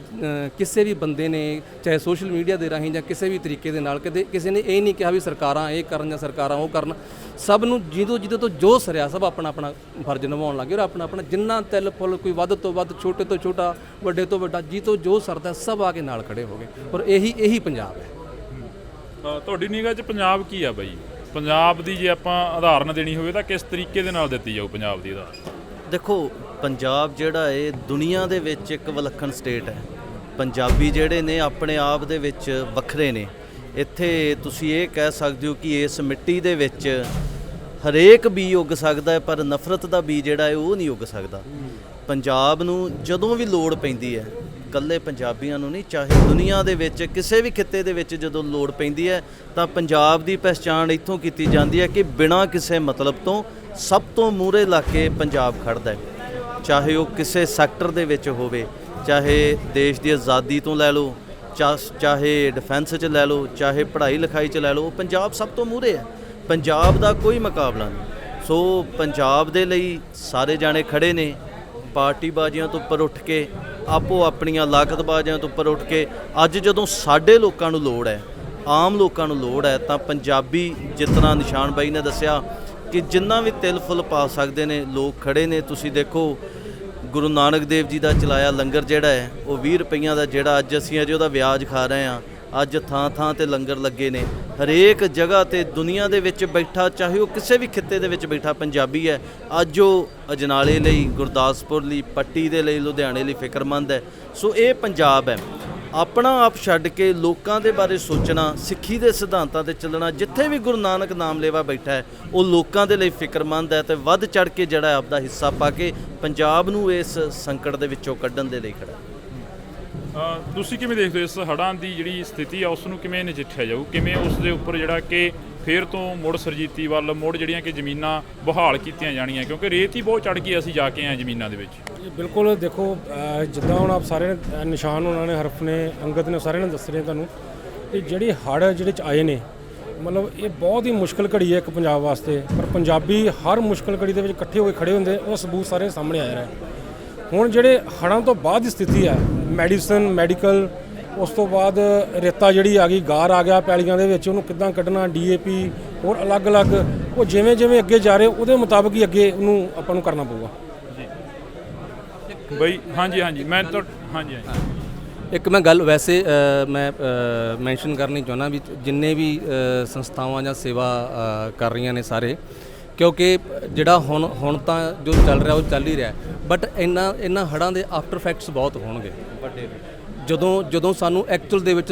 S2: ਕਿਸੇ ਵੀ ਬੰਦੇ ਨੇ ਚਾਹੇ ਸੋਸ਼ਲ ਮੀਡੀਆ ਦੇ ਰਾਹੀਂ ਜਾਂ ਕਿਸੇ ਵੀ ਤਰੀਕੇ ਦੇ ਨਾਲ ਕਦੇ ਕਿਸੇ ਨੇ ਇਹ ਨਹੀਂ ਕਿਹਾ ਵੀ ਸਰਕਾਰਾਂ ਇਹ ਕਰਨ ਜਾਂ ਸਰਕਾਰਾਂ ਉਹ ਕਰਨ। ਸਭ ਨੂੰ ਜਿਹਦੋਂ ਜਿਹਦੇ ਤੋਂ ਜੋ ਸਰਿਆ ਸਭ ਆਪਣਾ ਆਪਣਾ ਫਰਜ਼ ਨਿਭਾਉਣ ਲੱਗੇ ਔਰ ਆਪਣਾ ਆਪਣਾ ਜਿੰਨਾ ਤਿਲ ਫੁੱਲ ਕੋਈ ਵੱਧ ਤੋਂ ਵੱਧ ਛੋਟੇ ਤੋਂ ਛੋਟਾ ਵੱਡੇ ਤੋਂ ਵੱਡਾ ਜੀ ਤੋਂ ਜੋ ਸਰਦਾ ਸਭ ਆ ਕੇ ਨਾਲ ਖੜੇ ਹੋ ਗਏ ਔਰ ਇਹੀ ਇਹੀ ਪੰਜਾਬ ਹੈ।
S4: ਤੁਹਾਡੀ ਨਿਗਾਹ 'ਚ ਪੰਜਾਬ ਕੀ ਆ ਬਾਈ? ਪੰਜਾਬ ਦੀ ਜੇ ਆਪਾਂ ਉਦਾਹਰਨ ਦੇਣੀ ਹੋਵੇ ਤਾਂ ਕਿਸ ਤਰੀਕੇ ਦੇ ਨਾਲ ਦਿੱਤੀ ਜਾਊ ਪੰਜਾਬ ਦੀ ਉਦਾਹਰਨ
S3: ਦੇਖੋ ਪੰਜਾਬ ਜਿਹੜਾ ਹੈ ਦੁਨੀਆ ਦੇ ਵਿੱਚ ਇੱਕ ਵਿਲੱਖਣ ਸਟੇਟ ਹੈ। ਪੰਜਾਬੀ ਜਿਹੜੇ ਨੇ ਆਪਣੇ ਆਪ ਦੇ ਵਿੱਚ ਵੱਖਰੇ ਨੇ। ਇੱਥੇ ਤੁਸੀਂ ਇਹ ਕਹਿ ਸਕਦੇ ਹੋ ਕਿ ਇਸ ਮਿੱਟੀ ਦੇ ਵਿੱਚ ਹਰੇਕ ਬੀ ਉੱਗ ਸਕਦਾ ਹੈ ਪਰ ਨਫ਼ਰਤ ਦਾ ਬੀ ਜਿਹੜਾ ਹੈ ਉਹ ਨਹੀਂ ਉੱਗ ਸਕਦਾ। ਪੰਜਾਬ ਨੂੰ ਜਦੋਂ ਵੀ ਲੋੜ ਪੈਂਦੀ ਹੈ ਇਕੱਲੇ ਪੰਜਾਬੀਆਂ ਨੂੰ ਨਹੀਂ, ਚਾਹੇ ਦੁਨੀਆ ਦੇ ਵਿੱਚ, ਕਿਸੇ ਵੀ ਖਿੱਤੇ ਦੇ ਵਿੱਚ ਜਦੋਂ ਲੋੜ ਪੈਂਦੀ ਹੈ, ਤਾਂ ਪੰਜਾਬ ਦੀ ਪਛਾਣ ਇੱਥੋਂ ਕੀਤੀ ਜਾਂਦੀ ਹੈ ਕਿ ਬਿਨਾਂ ਕਿਸੇ ਮਤਲਬ ਤੋਂ ਸਭ ਤੋਂ ਮੂਹਰੇ ਲਾ ਕੇ ਪੰਜਾਬ ਖੜਦਾ ਹੈ। ਚਾਹੇ ਉਹ ਕਿਸੇ ਸੈਕਟਰ ਦੇ ਵਿੱਚ ਹੋਵੇ, ਚਾਹੇ ਦੇਸ਼ ਦੀ ਆਜ਼ਾਦੀ ਤੋਂ ਲੈ ਲਓ, ਚਾ- ਚਾਹੇ ਡਿਫੈਂਸ 'ਚ ਲੈ ਲਓ, ਚਾਹੇ ਪੜ੍ਹਾਈ ਲਿਖਾਈ 'ਚ ਲੈ ਲਓ ਪੰਜਾਬ ਸਭ ਤੋਂ ਮੂਹਰੇ ਹੈ। ਪੰਜਾਬ ਦਾ ਕੋਈ ਮੁਕਾਬਲਾ ਨਹੀਂ। ਸੋ ਪੰਜਾਬ ਦੇ ਲਈ ਸਾਰੇ ਜਾਣੇ ਖੜੇ ਨੇ ਪਾਰਟੀ ਬਾਜ਼ੀਆਂ ਤੋਂ ਉੱਪਰ ਉੱਠ ਕੇ ਆਪੋ ਆਪਣੀਆਂ ਲਾਗਤਬਾਜ਼ਿਆਂ ਤੋਂ ਉੱਪਰ ਉੱਠ ਕੇ ਅੱਜ ਜਦੋਂ ਸਾਡੇ ਲੋਕਾਂ ਨੂੰ ਲੋੜ ਹੈ, ਆਮ ਲੋਕਾਂ ਨੂੰ ਲੋੜ ਹੈ, ਤਾਂ ਪੰਜਾਬੀ ਜਿਤਨਾ ਨਿਸ਼ਾਨ ਬਾਈ ਨੇ ਦੱਸਿਆ ਕਿ ਜਿੰਨਾ ਵੀ ਤਿਲ ਫੁੱਲ ਪਾ ਸਕਦੇ ਨੇ, ਲੋਕ ਖੜੇ ਨੇ। ਤੁਸੀਂ ਦੇਖੋ, ਗੁਰੂ ਨਾਨਕ ਦੇਵ ਜੀ ਦਾ ਚਲਾਇਆ ਲੰਗਰ ਜਿਹੜਾ ਹੈ, ਉਹ 20 ਰੁਪਈਆਂ ਦਾ ਜਿਹੜਾ ਅੱਜ ਅਸੀਂ ਅਜੇ ਉਹਦਾ ਵਿਆਜ ਖਾ ਰਹੇ ਹਾਂ। ਅੱਜ ਥਾਂ ਥਾਂ ਤੇ ਲੰਗਰ ਲੱਗੇ ਨੇ। ਹਰੇਕ ਜਗ੍ਹਾ ਤੇ ਦੁਨੀਆ ਦੇ ਵਿੱਚ ਬੈਠਾ, ਚਾਹੇ ਉਹ ਕਿਸੇ ਵੀ ਖਿੱਤੇ ਦੇ ਵਿੱਚ ਬੈਠਾ ਪੰਜਾਬੀ ਹੈ, ਅੱਜ ਉਹ ਅਜਨਾਲੇ ਲਈ, ਗੁਰਦਾਸਪੁਰ ਲਈ, ਪੱਟੀ ਦੇ ਲਈ, ਲੁਧਿਆਣੇ ਲਈ ਫਿਕਰਮੰਦ ਹੈ। ਸੋ ਇਹ ਪੰਜਾਬ ਹੈ। ਆਪਣਾ ਆਪ ਛੱਡ ਕੇ ਲੋਕਾਂ ਦੇ ਬਾਰੇ ਸੋਚਣਾ, ਸਿੱਖੀ ਦੇ ਸਿਧਾਂਤਾਂ ਤੇ ਚੱਲਣਾ, ਜਿੱਥੇ ਵੀ ਗੁਰੂ ਨਾਨਕ ਨਾਮ ਲੈਵਾ ਬੈਠਾ ਹੈ, ਉਹ ਲੋਕਾਂ ਦੇ ਲਈ ਫਿਕਰਮੰਦ ਹੈ ਤੇ ਵੱਧ ਚੜ ਕੇ ਜਿਹੜਾ ਹੈ ਆਪਦਾ ਹਿੱਸਾ ਪਾ ਕੇ ਪੰਜਾਬ ਨੂੰ ਇਸ ਸੰਕਟ ਦੇ ਵਿੱਚੋਂ ਕੱਢਣ ਦੇ ਲਈ ਖੜਾ ਹੈ।
S4: ਤੁਸੀਂ ਕਿਵੇਂ ਦੇਖਦੇ ਹੋ ਇਸ ਹੜ੍ਹਾਂ ਦੀ ਜਿਹੜੀ ਸਥਿਤੀ ਆ ਉਸ ਨੂੰ ਕਿਵੇਂ ਨਜਿੱਠਿਆ ਜਾਊ? ਕਿਵੇਂ ਉਸ ਦੇ ਉੱਪਰ ਜਿਹੜਾ ਕਿ ਫੇਰ ਤੋਂ ਮੁੜ ਸਰਜੀਤੀ ਵੱਲ ਮੁੜ ਜਿਹੜੀਆਂ ਕਿ ਜ਼ਮੀਨਾਂ ਬਹਾਲ ਕੀਤੀਆਂ ਜਾਣੀਆਂ? ਕਿਉਂਕਿ ਰੇਤ ਹੀ ਬਹੁਤ ਚੜ ਗਈ ਅਸੀਂ ਜਾ ਕੇ ਆਏ ਜ਼ਮੀਨਾਂ ਦੇ ਵਿੱਚ।
S5: ਬਿਲਕੁਲ ਦੇਖੋ ਜਿੱਦਾਂ ਹੁਣ ਆਪ ਸਾਰੇ ਨੇ, ਨਿਸ਼ਾਨ ਉਹਨਾਂ ਨੇ ਹਰਫ ਨੇ ਅੰਗਦ ਨੇ ਸਾਰਿਆਂ ਨੇ ਦੱਸ ਰਹੇ ਤੁਹਾਨੂੰ ਕਿ ਜਿਹੜੇ ਹੜ੍ਹ ਜਿਹੜੇ ਚ ਆਏ ਨੇ ਮਤਲਬ ਇਹ ਬਹੁਤ ਹੀ ਮੁਸ਼ਕਲ ਘੜੀ ਹੈ ਇੱਕ ਪੰਜਾਬ ਵਾਸਤੇ। ਪਰ ਪੰਜਾਬੀ ਹਰ ਮੁਸ਼ਕਲ ਘੜੀ ਦੇ ਵਿੱਚ ਇਕੱਠੇ ਹੋ ਕੇ ਖੜੇ ਹੁੰਦੇ ਉਹ ਸਬੂਤ ਸਾਰੇ ਸਾਹਮਣੇ ਆਇਆ ਹੈ ਹੁਣ ਜਿਹੜੇ ਹੜ੍ਹਾਂ ਤੋਂ ਬਾਅਦ ਦੀ ਸਥਿਤੀ ਹੈ ਮੈਡੀਸਨ ਮੈਡੀਕਲ ਉਸ ਤੋਂ ਬਾਅਦ ਰੇਤਾ ਜਿਹੜੀ ਆ ਗਈ ਗਾਰ ਆ ਗਿਆ ਪੈਲੀਆਂ ਦੇ ਵਿੱਚ ਉਹਨੂੰ ਕਿੱਦਾਂ ਕੱਢਣਾ ਡੀਏਪੀ ਹੋਰ ਅਲੱਗ-ਅਲੱਗ ਉਹ ਜਿਵੇਂ ਜਿਵੇਂ ਅੱਗੇ ਜਾ ਰਹੇ ਉਹਦੇ ਮੁਤਾਬਕ ਹੀ ਅੱਗੇ ਉਹਨੂੰ ਆਪਾਂ ਨੂੰ ਕਰਨਾ ਪਊਗਾ।
S4: ਬਈ ਹਾਂਜੀ ਹਾਂਜੀ ਮੈਂ ਤਾਂ ਹਾਂਜੀ ਹਾਂਜੀ।
S2: ਇੱਕ ਮੈਂ ਗੱਲ ਵੈਸੇ ਮੈਂ ਮੈਂਸ਼ਨ ਕਰਨੀ ਚਾਹੁੰਦਾ ਵੀ ਜਿੰਨੇ ਵੀ ਸੰਸਥਾਵਾਂ ਜਾਂ ਸੇਵਾ ਕਰ ਰਹੀਆਂ ਨੇ ਸਾਰੇ ਕਿਉਂਕਿ ਜਿਹੜਾ ਹੁਣ ਹੁਣ ਤਾਂ ਜੋ ਚੱਲ ਰਿਹਾ, ਉਹ ਚੱਲ ਹੀ ਰਿਹਾ। ਬਟ ਇਹਨਾਂ ਇਹਨਾਂ ਹੜਾਂ ਦੇ ਆਫਟਰ ਇਫੈਕਟਸ ਬਹੁਤ ਹੋਣਗੇ। ਵੱਡੇ ਜਦੋਂ ਜਦੋਂ ਸਾਨੂੰ ਐਕਚੁਅਲ ਦੇ ਵਿੱਚ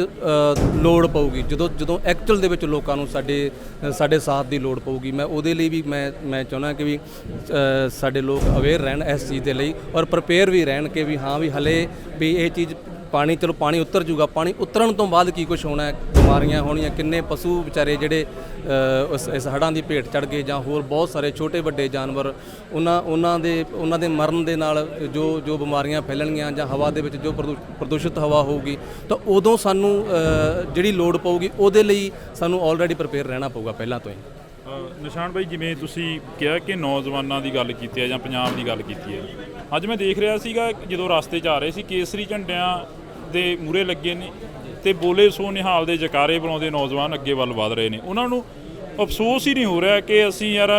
S2: ਲੋੜ ਪਊਗੀ, ਜਦੋਂ ਜਦੋਂ ਐਕਚੁਅਲ ਦੇ ਵਿੱਚ ਲੋਕਾਂ ਨੂੰ ਸਾਡੇ ਸਾਡੇ ਸਾਥ ਦੀ ਲੋੜ ਪਊਗੀ, ਮੈਂ ਉਹਦੇ ਲਈ ਵੀ ਮੈਂ ਮੈਂ ਚਾਹੁੰਦਾ ਕਿ ਵੀ ਸਾਡੇ ਲੋਕ ਅਵੇਅਰ ਰਹਿਣ ਇਸ ਚੀਜ਼ ਦੇ ਲਈ ਔਰ ਪ੍ਰਪੇਅਰ ਵੀ ਰਹਿਣ ਕਿ ਵੀ ਹਾਂ ਵੀ ਹਲੇ ਵੀ ਇਹ ਚੀਜ਼ ਪਾਣੀ ਚਲੋ ਪਾਣੀ ਉਤਰ ਜੂਗਾ। ਪਾਣੀ ਉਤਰਨ ਤੋਂ ਬਾਅਦ ਕੀ ਕੁਝ ਹੋਣਾ ਹੈ? ਬਿਮਾਰੀਆਂ ਹੋਣੀਆਂ ਕਿੰਨੇ ਪਸ਼ੂ ਵਿਚਾਰੇ ਜਿਹੜੇ ਅ, ਉਸ ਇਸ ਹੜ੍ਹਾਂ ਦੀ ਭੇਟ ਚੜ ਗਏ ਜਾਂ ਹੋਰ ਬਹੁਤ ਸਾਰੇ ਛੋਟੇ ਵੱਡੇ ਜਾਨਵਰ ਉਹਨਾਂ ਉਹਨਾਂ ਦੇ ਉਹਨਾਂ ਦੇ ਮਰਨ ਦੇ ਨਾਲ ਜੋ ਜੋ ਬਿਮਾਰੀਆਂ ਫੈਲਣਗੀਆਂ ਜਾਂ ਹਵਾ ਦੇ ਵਿੱਚ ਜੋ ਪ੍ਰਦੂ- ਪ੍ਰਦੂਸ਼ਿਤ ਹਵਾ ਹੋਊਗੀ ਤਾਂ ਉਦੋਂ ਸਾਨੂੰ ਜਿਹੜੀ ਲੋੜ ਪਊਗੀ ਉਹਦੇ ਲਈ ਸਾਨੂੰ ਆਲਰੇਡੀ ਪ੍ਰਪੇਅਰ ਰਹਿਣਾ ਪਊਗਾ ਪਹਿਲਾਂ ਤੋਂ ਹੀ।
S4: ਨਿਸ਼ਾਨ ਬਾਈ ਜਿਵੇਂ ਤੁਸੀਂ ਕਿਹਾ ਕਿ ਨੌਜਵਾਨਾਂ ਦੀ ਗੱਲ ਕੀਤੀ ਹੈ ਜਾਂ ਪੰਜਾਬ ਦੀ ਗੱਲ ਕੀਤੀ ਹੈ ਅੱਜ ਮੈਂ ਦੇਖ ਰਿਹਾ ਸੀਗਾ ਜਦੋਂ ਰਸਤੇ 'ਚ ਆ ਰਹੇ ਸੀ ਕੇਸਰੀ ਝੰਡਿਆਂ ਦੇ ਮੂਰੇ ਲੱਗੇ ਨੇ ਤੇ ਬੋਲੇ ਸੋ ਨਿਹਾਲ ਦੇ ਜਕਾਰੇ ਬੁਲਾਉਂਦੇ ਨੌਜਵਾਨ ਅੱਗੇ ਵੱਲ ਵਧ ਰਹੇ ਨੇ। ਉਹਨਾਂ ਨੂੰ ਅਫਸੋਸ ਹੀ ਨਹੀਂ ਹੋ ਰਿਹਾ ਕਿ ਅਸੀਂ ਯਾਰ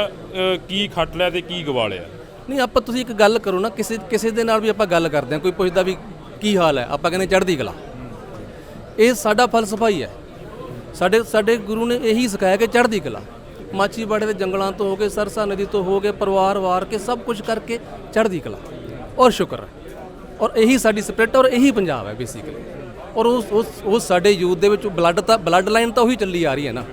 S4: ਕੀ ਖੱਟ ਲਿਆ ਤੇ ਕੀ ਗਵਾ ਲਿਆ।
S2: ਨਹੀਂ, ਆਪਾਂ ਤੁਸੀਂ ਇੱਕ ਗੱਲ ਕਰੋ ਨਾ, ਕਿਸੇ ਕਿਸੇ ਦੇ ਨਾਲ ਵੀ ਆਪਾਂ ਗੱਲ ਕਰਦੇ ਹਾਂ, ਕੋਈ ਪੁੱਛਦਾ ਵੀ ਕੀ ਹਾਲ ਹੈ, ਆਪਾਂ ਕਹਿੰਦੇ ਚੜ੍ਹਦੀ ਕਲਾ। ਇਹ ਸਾਡਾ ਫਲਸਫਾ ਹੀ ਹੈ। ਸਾਡੇ ਸਾਡੇ ਗੁਰੂ ਨੇ ਇਹੀ ਸਿਖਾਇਆ ਕਿ ਚੜ੍ਹਦੀ ਕਲਾ। ਮਾਚੀਵਾੜੇ ਦੇ ਜੰਗਲਾਂ ਤੋਂ ਹੋ ਕੇ, ਸਰਸਾ ਨਦੀ ਤੋਂ ਹੋ ਕੇ, ਪਰਿਵਾਰ ਵਾਰ ਕੇ, ਸਭ ਕੁਝ ਕਰਕੇ ਚੜ੍ਹਦੀ ਕਲਾ। ਔਰ ਸ਼ੁਕਰ ਹੈ। ਔਰ ਇਹੀ ਸਾਡੀ ਸਪਿਰਿਟ ਔਰ ਇਹੀ ਪੰਜਾਬ ਹੈ ਬੇਸਿਕਲੀ ਔਰ ਉਸ ਉਸ ਉਸ ਸਾਡੇ ਯੂਥ ਦੇ ਵਿੱਚ ਬਲੱਡ ਤਾਂ ਬਲੱਡ ਲਾਈਨ ਤਾਂ ਉਹੀ ਚੱਲੀ ਆ ਰਹੀ ਹੈ ਨਾ,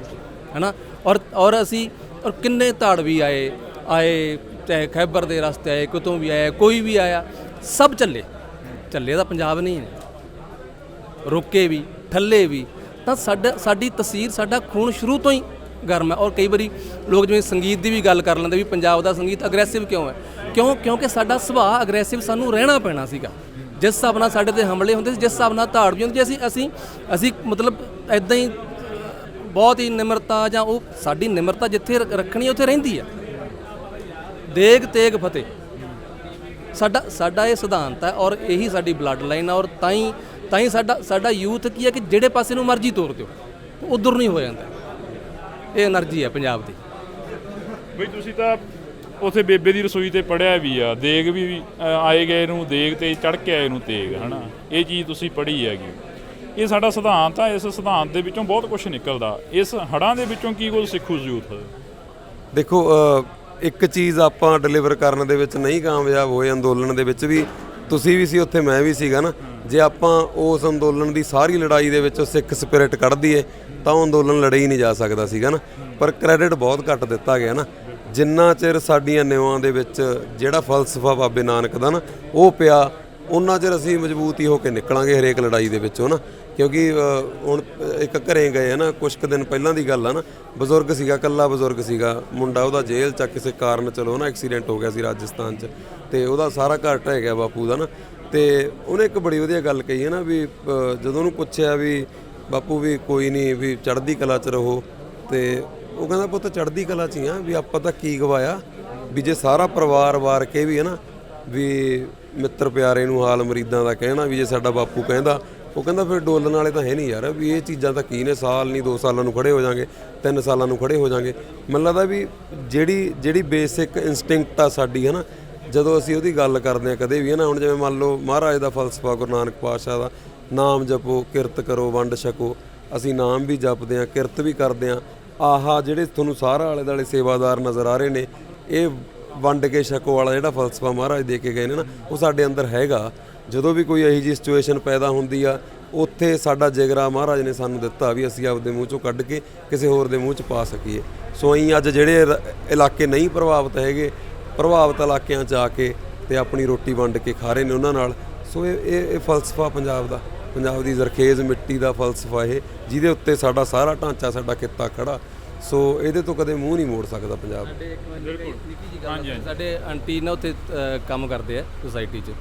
S2: ਹੈਨਾ? ਔਰ ਔਰ ਅਸੀਂ ਔਰ ਕਿੰਨੇ ਧਾੜਵੀ ਆਏ ਆਏ, ਚਾਹੇ ਖੈਬਰ ਦੇ ਰਸਤੇ ਆਏ, ਕਿਤੋਂ ਵੀ ਆਇਆ ਕੋਈ ਵੀ ਆਇਆ, ਸਭ ਚੱਲੇ। ਚੱਲੇ ਤਾਂ ਪੰਜਾਬ ਨਹੀਂ ਹੈ ਰੁਕੇ ਵੀ, ਠੱਲੇ ਵੀ। ਤਾਂ ਸਾਡਾ ਸਾਡੀ ਤਸਵੀਰ, ਸਾਡਾ ਖੂਨ ਸ਼ੁਰੂ ਤੋਂ ਹੀ ਗਰਮ ਹੈ। ਔਰ ਕਈ ਵਾਰੀ ਲੋਕ ਜਿਵੇਂ ਸੰਗੀਤ ਦੀ ਵੀ ਗੱਲ ਕਰ ਲੈਂਦੇ ਵੀ ਪੰਜਾਬ ਦਾ ਸੰਗੀਤ ਅਗਰੈਸਿਵ ਕਿਉਂ ਹੈ? ਕਿਉਂ ਕਿਉਂਕਿ ਸਾਡਾ ਸੁਭਾਅ ਅਗਰੈਸਿਵ ਸਾਨੂੰ ਰਹਿਣਾ ਪੈਣਾ ਸੀਗਾ। ਜਿਸ ਹਿਸਾਬ ਨਾਲ ਸਾਡੇ ਤੇ ਹਮਲੇ ਹੁੰਦੇ ਸੀ, ਜਿਸ ਹਿਸਾਬ ਨਾਲ ਧਾੜ ਵੀ ਹੁੰਦੀ ਸੀ, ਅਸੀਂ ਅਸੀਂ ਅਸੀਂ ਮਤਲਬ ਐਦਾਂ ਹੀ ਬਹੁਤ ਹੀ ਨਿਮਰਤਾ ਜਾਂ ਉਹ ਸਾਡੀ ਨਿਮਰਤਾ ਜਿੱਥੇ ਰੱਖਣੀ ਉੱਥੇ ਰਹਿੰਦੀ ਆ। ਦੇਗ ਤੇਗ ਫਤਿਹ। ਸਾਡਾ ਸਾਡਾ ਇਹ ਸਿਧਾਂਤ ਹੈ ਔਰ ਇਹੀ ਸਾਡੀ ਬਲੱਡ ਲਾਈਨ ਹੈ ਔਰ ਤਾਂ ਹੀ ਤਾਂ ਹੀ ਸਾਡਾ ਸਾਡਾ ਯੂਥ ਕੀ ਹੈ ਕਿ ਜਿਹੜੇ ਪਾਸੇ ਨੂੰ ਮਰਜ਼ੀ ਤੋਰ ਦਿਓ, ਉਧਰ ਨਹੀਂ ਹੋ ਜਾਂਦਾ। ਇਹ એનર્ਜੀ ਹੈ ਪੰਜਾਬ ਦੀ।
S4: ਬਈ ਤੁਸੀਂ ਤਾਂ ਉਥੇ ਬੇਬੇ ਦੀ ਰਸੋਈ ਤੇ ਪੜਿਆ ਵੀ ਆ, ਦੇਗ ਵੀ ਆਏ ਗਏ ਨੂੰ, ਦੇਗ ਤੇ ਚੜ ਕੇ ਆਏ ਨੂੰ ਤੇਗ, ਹਨਾ? ਇਹ ਚੀਜ਼ ਤੁਸੀਂ ਪੜ੍ਹੀ ਹੈਗੀ। ਇਹ ਸਾਡਾ ਸਿਧਾਂਤ ਆ, ਇਸ ਸਿਧਾਂਤ ਦੇ ਵਿੱਚੋਂ ਬਹੁਤ ਕੁਝ ਨਿਕਲਦਾ। ਇਸ ਹੜਾਂ ਦੇ ਵਿੱਚੋਂ ਕੀ ਕੁਝ ਸਿੱਖੂ ਯੂਥ
S1: ਦੇਖੋ ਇੱਕ ਚੀਜ਼ ਆਪਾਂ ਡਿਲੀਵਰ ਕਰਨ ਦੇ ਵਿੱਚ ਨਹੀਂ ਕਾਮਯਾਬ ਹੋਏ, ਅੰਦੋਲਨ ਦੇ ਵਿੱਚ ਵੀ, ਤੁਸੀਂ ਵੀ ਸੀ, ਉੱਥੇ ਮੈਂ ਵੀ ਸੀਗਾ ਨਾ। ਜੇ ਆਪਾਂ ਉਸ ਅੰਦੋਲਨ ਦੀ ਸਾਰੀ ਲੜਾਈ ਦੇ ਵਿੱਚ ਸਿੱਖ ਸਪਿਰਿਟ ਕੱਢ ਦਈਏ, ਤਾਂ ਉਹ ਅੰਦੋਲਨ ਲੜੇ ਹੀ ਨਹੀਂ ਜਾ ਸਕਦਾ ਸੀਗਾ ਨਾ। ਪਰ ਕ੍ਰੈਡਿਟ ਬਹੁਤ ਘੱਟ ਦਿੱਤਾ ਗਿਆ ਨਾ। ਜਿੰਨਾ ਚਿਰ ਸਾਡੀਆਂ ਨਿਵਾਂ ਦੇ ਵਿੱਚ ਜਿਹੜਾ ਫਲਸਫਾ ਬਾਬੇ ਨਾਨਕ ਦਾ ਨਾ ਉਹ ਪਿਆ ਉਹਨਾਂ ਚਿਰ ਅਸੀਂ ਮਜ਼ਬੂਤੀ ਹੋ ਕੇ ਨਿਕਲਾਂਗੇ ਹਰੇਕ ਲੜਾਈ ਦੇ ਵਿੱਚੋਂ ਨਾ। ਕਿਉਂਕਿ ਹੁਣ ਇੱਕ ਘਰੇ ਗਏ ਆ ਨਾ ਕੁਝ ਕੁ ਦਿਨ ਪਹਿਲਾਂ ਦੀ ਗੱਲ ਆ ਨਾ ਬਜ਼ੁਰਗ ਸੀਗਾ ਕੱਲਾ ਬਜ਼ੁਰਗ ਸੀਗਾ ਮੁੰਡਾ ਉਹਦਾ ਜੇਲ੍ਹ ਚ ਆ, ਕਿਸੇ ਕਾਰਨ ਚਲੋ ਨਾ ਐਕਸੀਡੈਂਟ ਹੋ ਗਿਆ ਸੀ ਰਾਜਸਥਾਨ 'ਚ ਤੇ ਉਹਦਾ ਸਾਰਾ ਘਰ ਢਹਿ ਗਿਆ ਬਾਪੂ ਦਾ ਨਾ। ਤੇ ਉਹਨੇ ਇੱਕ ਬੜੀ ਵਧੀਆ ਗੱਲ ਕਹੀ ਹੈ ਨਾ ਵੀ ਜਦੋਂ ਉਹਨੂੰ ਪੁੱਛਿਆ ਵੀ ਬਾਪੂ ਵੀ ਕੋਈ ਨਹੀਂ ਵੀ ਚੜ੍ਹਦੀ ਕਲਾ 'ਚ ਰਹੋ। ਤੇ ਉਹ ਕਹਿੰਦਾ ਪੁੱਤ ਚੜ੍ਹਦੀ ਕਲਾ 'ਚ ਹੀ ਆ ਵੀ ਆਪਾਂ ਤਾਂ ਕੀ ਗਵਾਇਆ, ਵੀ ਜੇ ਸਾਰਾ ਪਰਿਵਾਰ ਵਾਰ ਕੇ ਵੀ ਹੈ ਨਾ, ਵੀ ਮਿੱਤਰ ਪਿਆਰੇ ਨੂੰ ਹਾਲ ਮਰੀਦਾਂ ਦਾ ਕਹਿਣਾ, ਵੀ ਜੇ ਸਾਡਾ ਬਾਪੂ ਕਹਿੰਦਾ, ਉਹ ਕਹਿੰਦਾ ਫਿਰ ਡੋਲਣ ਵਾਲੇ ਤਾਂ ਹੈ ਨਹੀਂ ਯਾਰ, ਵੀ ਇਹ ਚੀਜ਼ਾਂ ਤਾਂ ਕੀ ਨੇ, ਸਾਲ ਨਹੀਂ 2 ਸਾਲਾਂ ਨੂੰ ਖੜੇ ਹੋ ਜਾਾਂਗੇ 3 ਸਾਲਾਂ ਨੂੰ ਖੜੇ ਹੋ ਜਾਾਂਗੇ। ਮੈਨੂੰ ਲੱਗਦਾ ਵੀ ਜਿਹੜੀ ਜਿਹੜੀ ਬੇਸਿਕ ਇਨਸਟਿੰਕਟ ਆ ਸਾਡੀ ਹੈ ਨਾ, ਜਦੋਂ ਅਸੀਂ ਉਹਦੀ ਗੱਲ ਕਰਦੇ ਆ ਕਦੇ ਵੀ ਹੈ ਨਾ, ਹੁਣ ਜਿਵੇਂ ਮੰਨ ਲਓ ਮਹਾਰਾਜ ਦਾ ਫਲਸਫਾ ਗੁਰੂ ਨਾਨਕ ਪਾਤਸ਼ਾਹ ਦਾ, ਨਾਮ ਜਪੋ, ਕਿਰਤ ਕਰੋ, ਵੰਡ ਛਕੋ, ਅਸੀਂ ਨਾਮ ਵੀ ਜਪਦੇ ਆ ਕਿਰਤ ਵੀ ਕਰਦੇ ਆ ਆਹਾ ਜਿਹੜੇ ਤੁਹਾਨੂੰ ਸਾਰਾ ਆਲੇ ਦਾਲੇ ਸੇਵਾਦਾਰ ਨਜ਼ਰ ਆ ਰਹੇ ਨੇ, ਇਹ ਵੰਡ ਕੇ ਛਕੋ ਵਾਲਾ ਜਿਹੜਾ ਫਲਸਫਾ ਮਹਾਰਾਜ ਦੇ ਕੇ ਗਏ ਨੇ ਨਾ, ਉਹ ਸਾਡੇ ਅੰਦਰ ਹੈਗਾ। ਜਦੋਂ ਵੀ ਕੋਈ ਇਹੋ ਜਿਹੀ ਸਿਚੁਏਸ਼ਨ ਪੈਦਾ ਹੁੰਦੀ ਆ, ਉੱਥੇ ਸਾਡਾ ਜਿਗਰਾ ਮਹਾਰਾਜ ਨੇ ਸਾਨੂੰ ਦਿੱਤਾ ਵੀ ਅਸੀਂ ਆਪਦੇ ਮੂੰਹ ਚੋਂ ਕੱਢ ਕੇ ਕਿਸੇ ਹੋਰ ਦੇ ਮੂੰਹ 'ਚ ਪਾ ਸਕੀਏ। ਸੋ ਅਸੀਂ ਅੱਜ ਜਿਹੜੇ ਇਲਾਕੇ ਨਹੀਂ ਪ੍ਰਭਾਵਿਤ ਹੈਗੇ, ਪ੍ਰਭਾਵਿਤ ਇਲਾਕਿਆਂ 'ਚ ਆ ਕੇ ਤੇ ਆਪਣੀ ਰੋਟੀ ਵੰਡ ਕੇ ਖਾ ਰਹੇ ਨੇ ਉਹਨਾਂ ਨਾਲ। ਸੋ ਇਹ ਇਹ ਫਲਸਫਾ ਪੰਜਾਬ ਦਾ। ਪੰਜਾਬ ਦੀ ਜ਼ਰਖੇਜ਼ ਮਿੱਟੀ ਦਾ ਫਲਸਫਾ ਇਹ ਜਿਹਦੇ ਉੱਤੇ ਸਾਡਾ ਸਾਰਾ ਢਾਂਚਾ ਸਾਡਾ ਕਿੱਤਾ ਖੜਾ। ਸੋ ਇਹਦੇ ਤੋਂ ਕਦੇ ਮੂੰਹ ਨਹੀਂ ਮੋੜ ਸਕਦਾ ਪੰਜਾਬ।
S2: ਨਿੱਕੀ ਜੀ ਗੱਲ ਸਾਡੇ ਆਂਟੀ ਨਾ ਉੱਥੇ ਕੰਮ ਕਰਦੇ ਆ ਸੁਸਾਇਟੀ 'ਚ।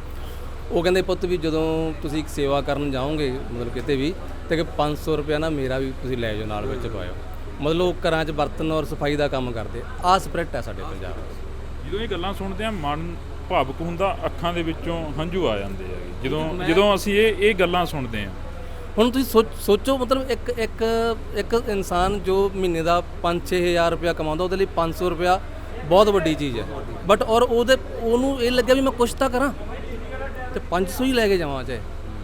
S2: ਉਹ ਕਹਿੰਦੇ ਪੁੱਤ ਵੀ ਜਦੋਂ ਤੁਸੀਂ ਸੇਵਾ ਕਰਨ ਜਾਓਗੇ ਮਤਲਬ ਕਿਤੇ ਵੀ ਤੇ ਕਿ 500 ਰੁਪਇਆ ਨਾ ਮੇਰਾ ਵੀ ਤੁਸੀਂ ਲੈ ਜਾਓ ਨਾਲ ਵਿੱਚ ਪਾਇਓ। ਮਤਲਬ ਉਹ ਘਰਾਂ 'ਚ ਬਰਤਨ ਔਰ ਸਫ਼ਾਈ ਦਾ ਕੰਮ ਕਰਦੇ ਆਹ ਸਪਿਰਿਟ ਹੈ ਸਾਡੇ ਪੰਜਾਬ
S4: ਜਦੋਂ ਇਹ ਗੱਲਾਂ ਸੁਣਦੇ ਆ ਮਨ ਭਾਵੁਕ ਹੁੰਦਾ ਅੱਖਾਂ ਦੇ ਵਿੱਚੋਂ ਹੰਝੂ ਆ ਜਾਂਦੇ ਆ। ਜਦੋਂ ਜਦੋਂ ਅਸੀਂ ਇਹ ਇਹ ਗੱਲਾਂ ਸੁਣਦੇ ਆ
S2: ਹੁਣ ਤੁਸੀਂ ਸੋਚ- ਮਤਲਬ ਇੱਕ ਇੱਕ ਇੱਕ ਇਨਸਾਨ ਜੋ ਮਹੀਨੇ ਦਾ 5-6000 ਰੁਪਇਆ ਕਮਾਉਂਦਾ ਉਹਦੇ ਲਈ 500 ਰੁਪਇਆ ਬਹੁਤ ਵੱਡੀ ਚੀਜ਼ ਹੈ। ਬਟ ਔਰ ਉਹਦੇ ਉਹਨੂੰ ਇਹ ਲੱਗਿਆ ਵੀ ਮੈਂ ਕੁਛ ਤਾਂ ਕਰਾਂ ਤੇ 500 ਹੀ ਲੈ ਕੇ ਜਾਵਾਂ ਚਾਹੇ।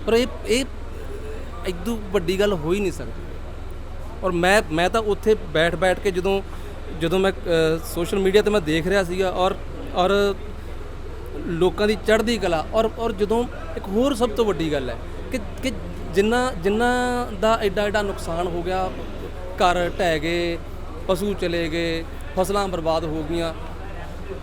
S2: ਪਰ ਇਹ ਇਹ ਇਦੋਂ ਵੱਡੀ ਗੱਲ ਹੋ ਹੀ ਨਹੀਂ ਸਕਦੀ। ਔਰ ਮੈਂ ਮੈਂ ਤਾਂ ਉੱਥੇ ਬੈਠ ਬੈਠ ਕੇ ਜਦੋਂ ਜਦੋਂ ਮੈਂ ਸੋਸ਼ਲ ਮੀਡੀਆ ਤੇ ਮੈਂ ਦੇਖ ਰਿਹਾ ਸੀਗਾ ਔਰ ਔਰ ਲੋਕਾਂ ਦੀ ਚੜ੍ਹਦੀ ਕਲਾ ਔਰ ਔਰ ਜਦੋਂ ਇੱਕ ਹੋਰ ਸਭ ਤੋਂ ਵੱਡੀ ਗੱਲ ਹੈ ਕਿ ਕਿ ਜਿੰਨਾ ਜਿੰਨਾ ਦਾ ਐਡਾ ਐਡਾ ਨੁਕਸਾਨ ਹੋ ਗਿਆ, ਘਰ ਢਹਿ ਗਏ, ਪਸ਼ੂ ਚਲੇ ਗਏ, ਫਸਲਾਂ ਬਰਬਾਦ ਹੋ ਗਈਆਂ,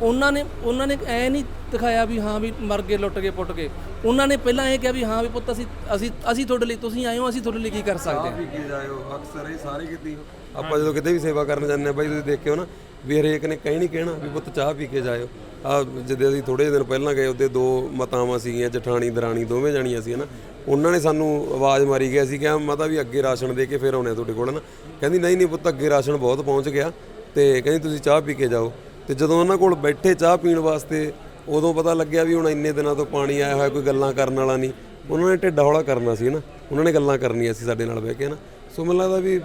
S2: ਉਹਨਾਂ ਨੇ ਉਹਨਾਂ ਨੇ ਐ ਨਹੀਂ ਦਿਖਾਇਆ ਵੀ ਹਾਂ ਵੀ ਮਰ ਗਏ, ਲੁੱਟ ਗਏ, ਪੁੱਟ ਗਏ। ਉਹਨਾਂ ਨੇ ਪਹਿਲਾਂ ਇਹ ਕਿਹਾ ਵੀ ਹਾਂ ਵੀ ਪੁੱਤ ਅਸੀਂ ਅਸੀਂ ਅਸੀਂ ਤੁਹਾਡੇ ਲਈ, ਤੁਸੀਂ ਆਏ ਹੋ, ਅਸੀਂ ਤੁਹਾਡੇ ਲਈ ਕੀ ਕਰ ਸਕਦੇ ਹਾਂ?
S1: ਵੀ ਕੀ ਜਾਇਓ ਅਕਸਰ ਇਹ ਸਾਰੇ ਕੀਤੀ ਆਪਾਂ ਜਦੋਂ ਕਿਤੇ ਵੀ ਸੇਵਾ ਕਰਨ ਜਾਂਦੇ ਆ ਬਾਈ ਤੁਸੀਂ ਦੇਖਿਓ ਨਾ, ਵੀ ਹਰੇਕ ਨੇ ਕਹੀ ਨਹੀਂ ਕਹਿਣਾ ਵੀ ਪੁੱਤ ਚਾਹ ਪੀ ਕੇ ਜਾਇਓ। ਆ ਜਿੱਦੇ ਅਸੀਂ ਥੋੜੇ ਦਿਨ ਪਹਿਲਾਂ ਗਏ ਉੱਤੇ ਦੋ ਮਾਤਾਵਾਂ ਸੀਗੀਆਂ, ਜਠਾਣੀ, ਦਰਾਣੀ, ਦੋਵੇਂ ਜਾਣੀਆਂ ਸੀ, ਹਨਾ? ਉਹਨਾਂ ਨੇ ਸਾਨੂੰ ਆਵਾਜ਼ ਮਾਰੀ ਗਿਆ ਸੀ ਕਿ ਮਾਤਾ ਵੀ ਅੱਗੇ ਰਾਸ਼ਨ ਦੇ ਕੇ ਫਿਰ ਆਉਣੇ ਆ ਤੁਹਾਡੇ ਕੋਲ ਨਾ ਕਹਿੰਦੀ, ਨਹੀਂ ਨਹੀਂ ਪੁੱਤ, ਅੱਗੇ ਰਾਸ਼ਨ ਬਹੁਤ ਪਹੁੰਚ ਗਿਆ। ਤੇ ਕਹਿੰਦੀ, ਤੁਸੀਂ ਚਾਹ ਪੀ ਕੇ ਜਾਓ। ਤੇ ਜਦੋਂ ਉਹਨਾਂ ਕੋਲ ਬੈਠੇ ਚਾਹ ਪੀਣ ਵਾਸਤੇ, ਉਦੋਂ ਪਤਾ ਲੱਗਿਆ ਵੀ ਹੁਣ ਇੰਨੇ ਦਿਨਾਂ ਤੋਂ ਪਾਣੀ ਆਇਆ ਹੋਇਆ, ਕੋਈ ਗੱਲਾਂ ਕਰਨ ਵਾਲਾ ਨਹੀਂ। ਉਹਨਾਂ ਨੇ ਢਿੱਡ ਹੌਲਾ ਕਰਨਾ ਸੀ ਨਾ ਉਹਨਾਂ ਨੇ ਗੱਲਾਂ ਕਰਨੀਆਂ ਸੀ ਸਾਡੇ ਨਾਲ ਬਹਿ ਕੇ ਨਾ ਸੋ ਮੈਨੂੰ ਲੱਗਦਾ ਵੀ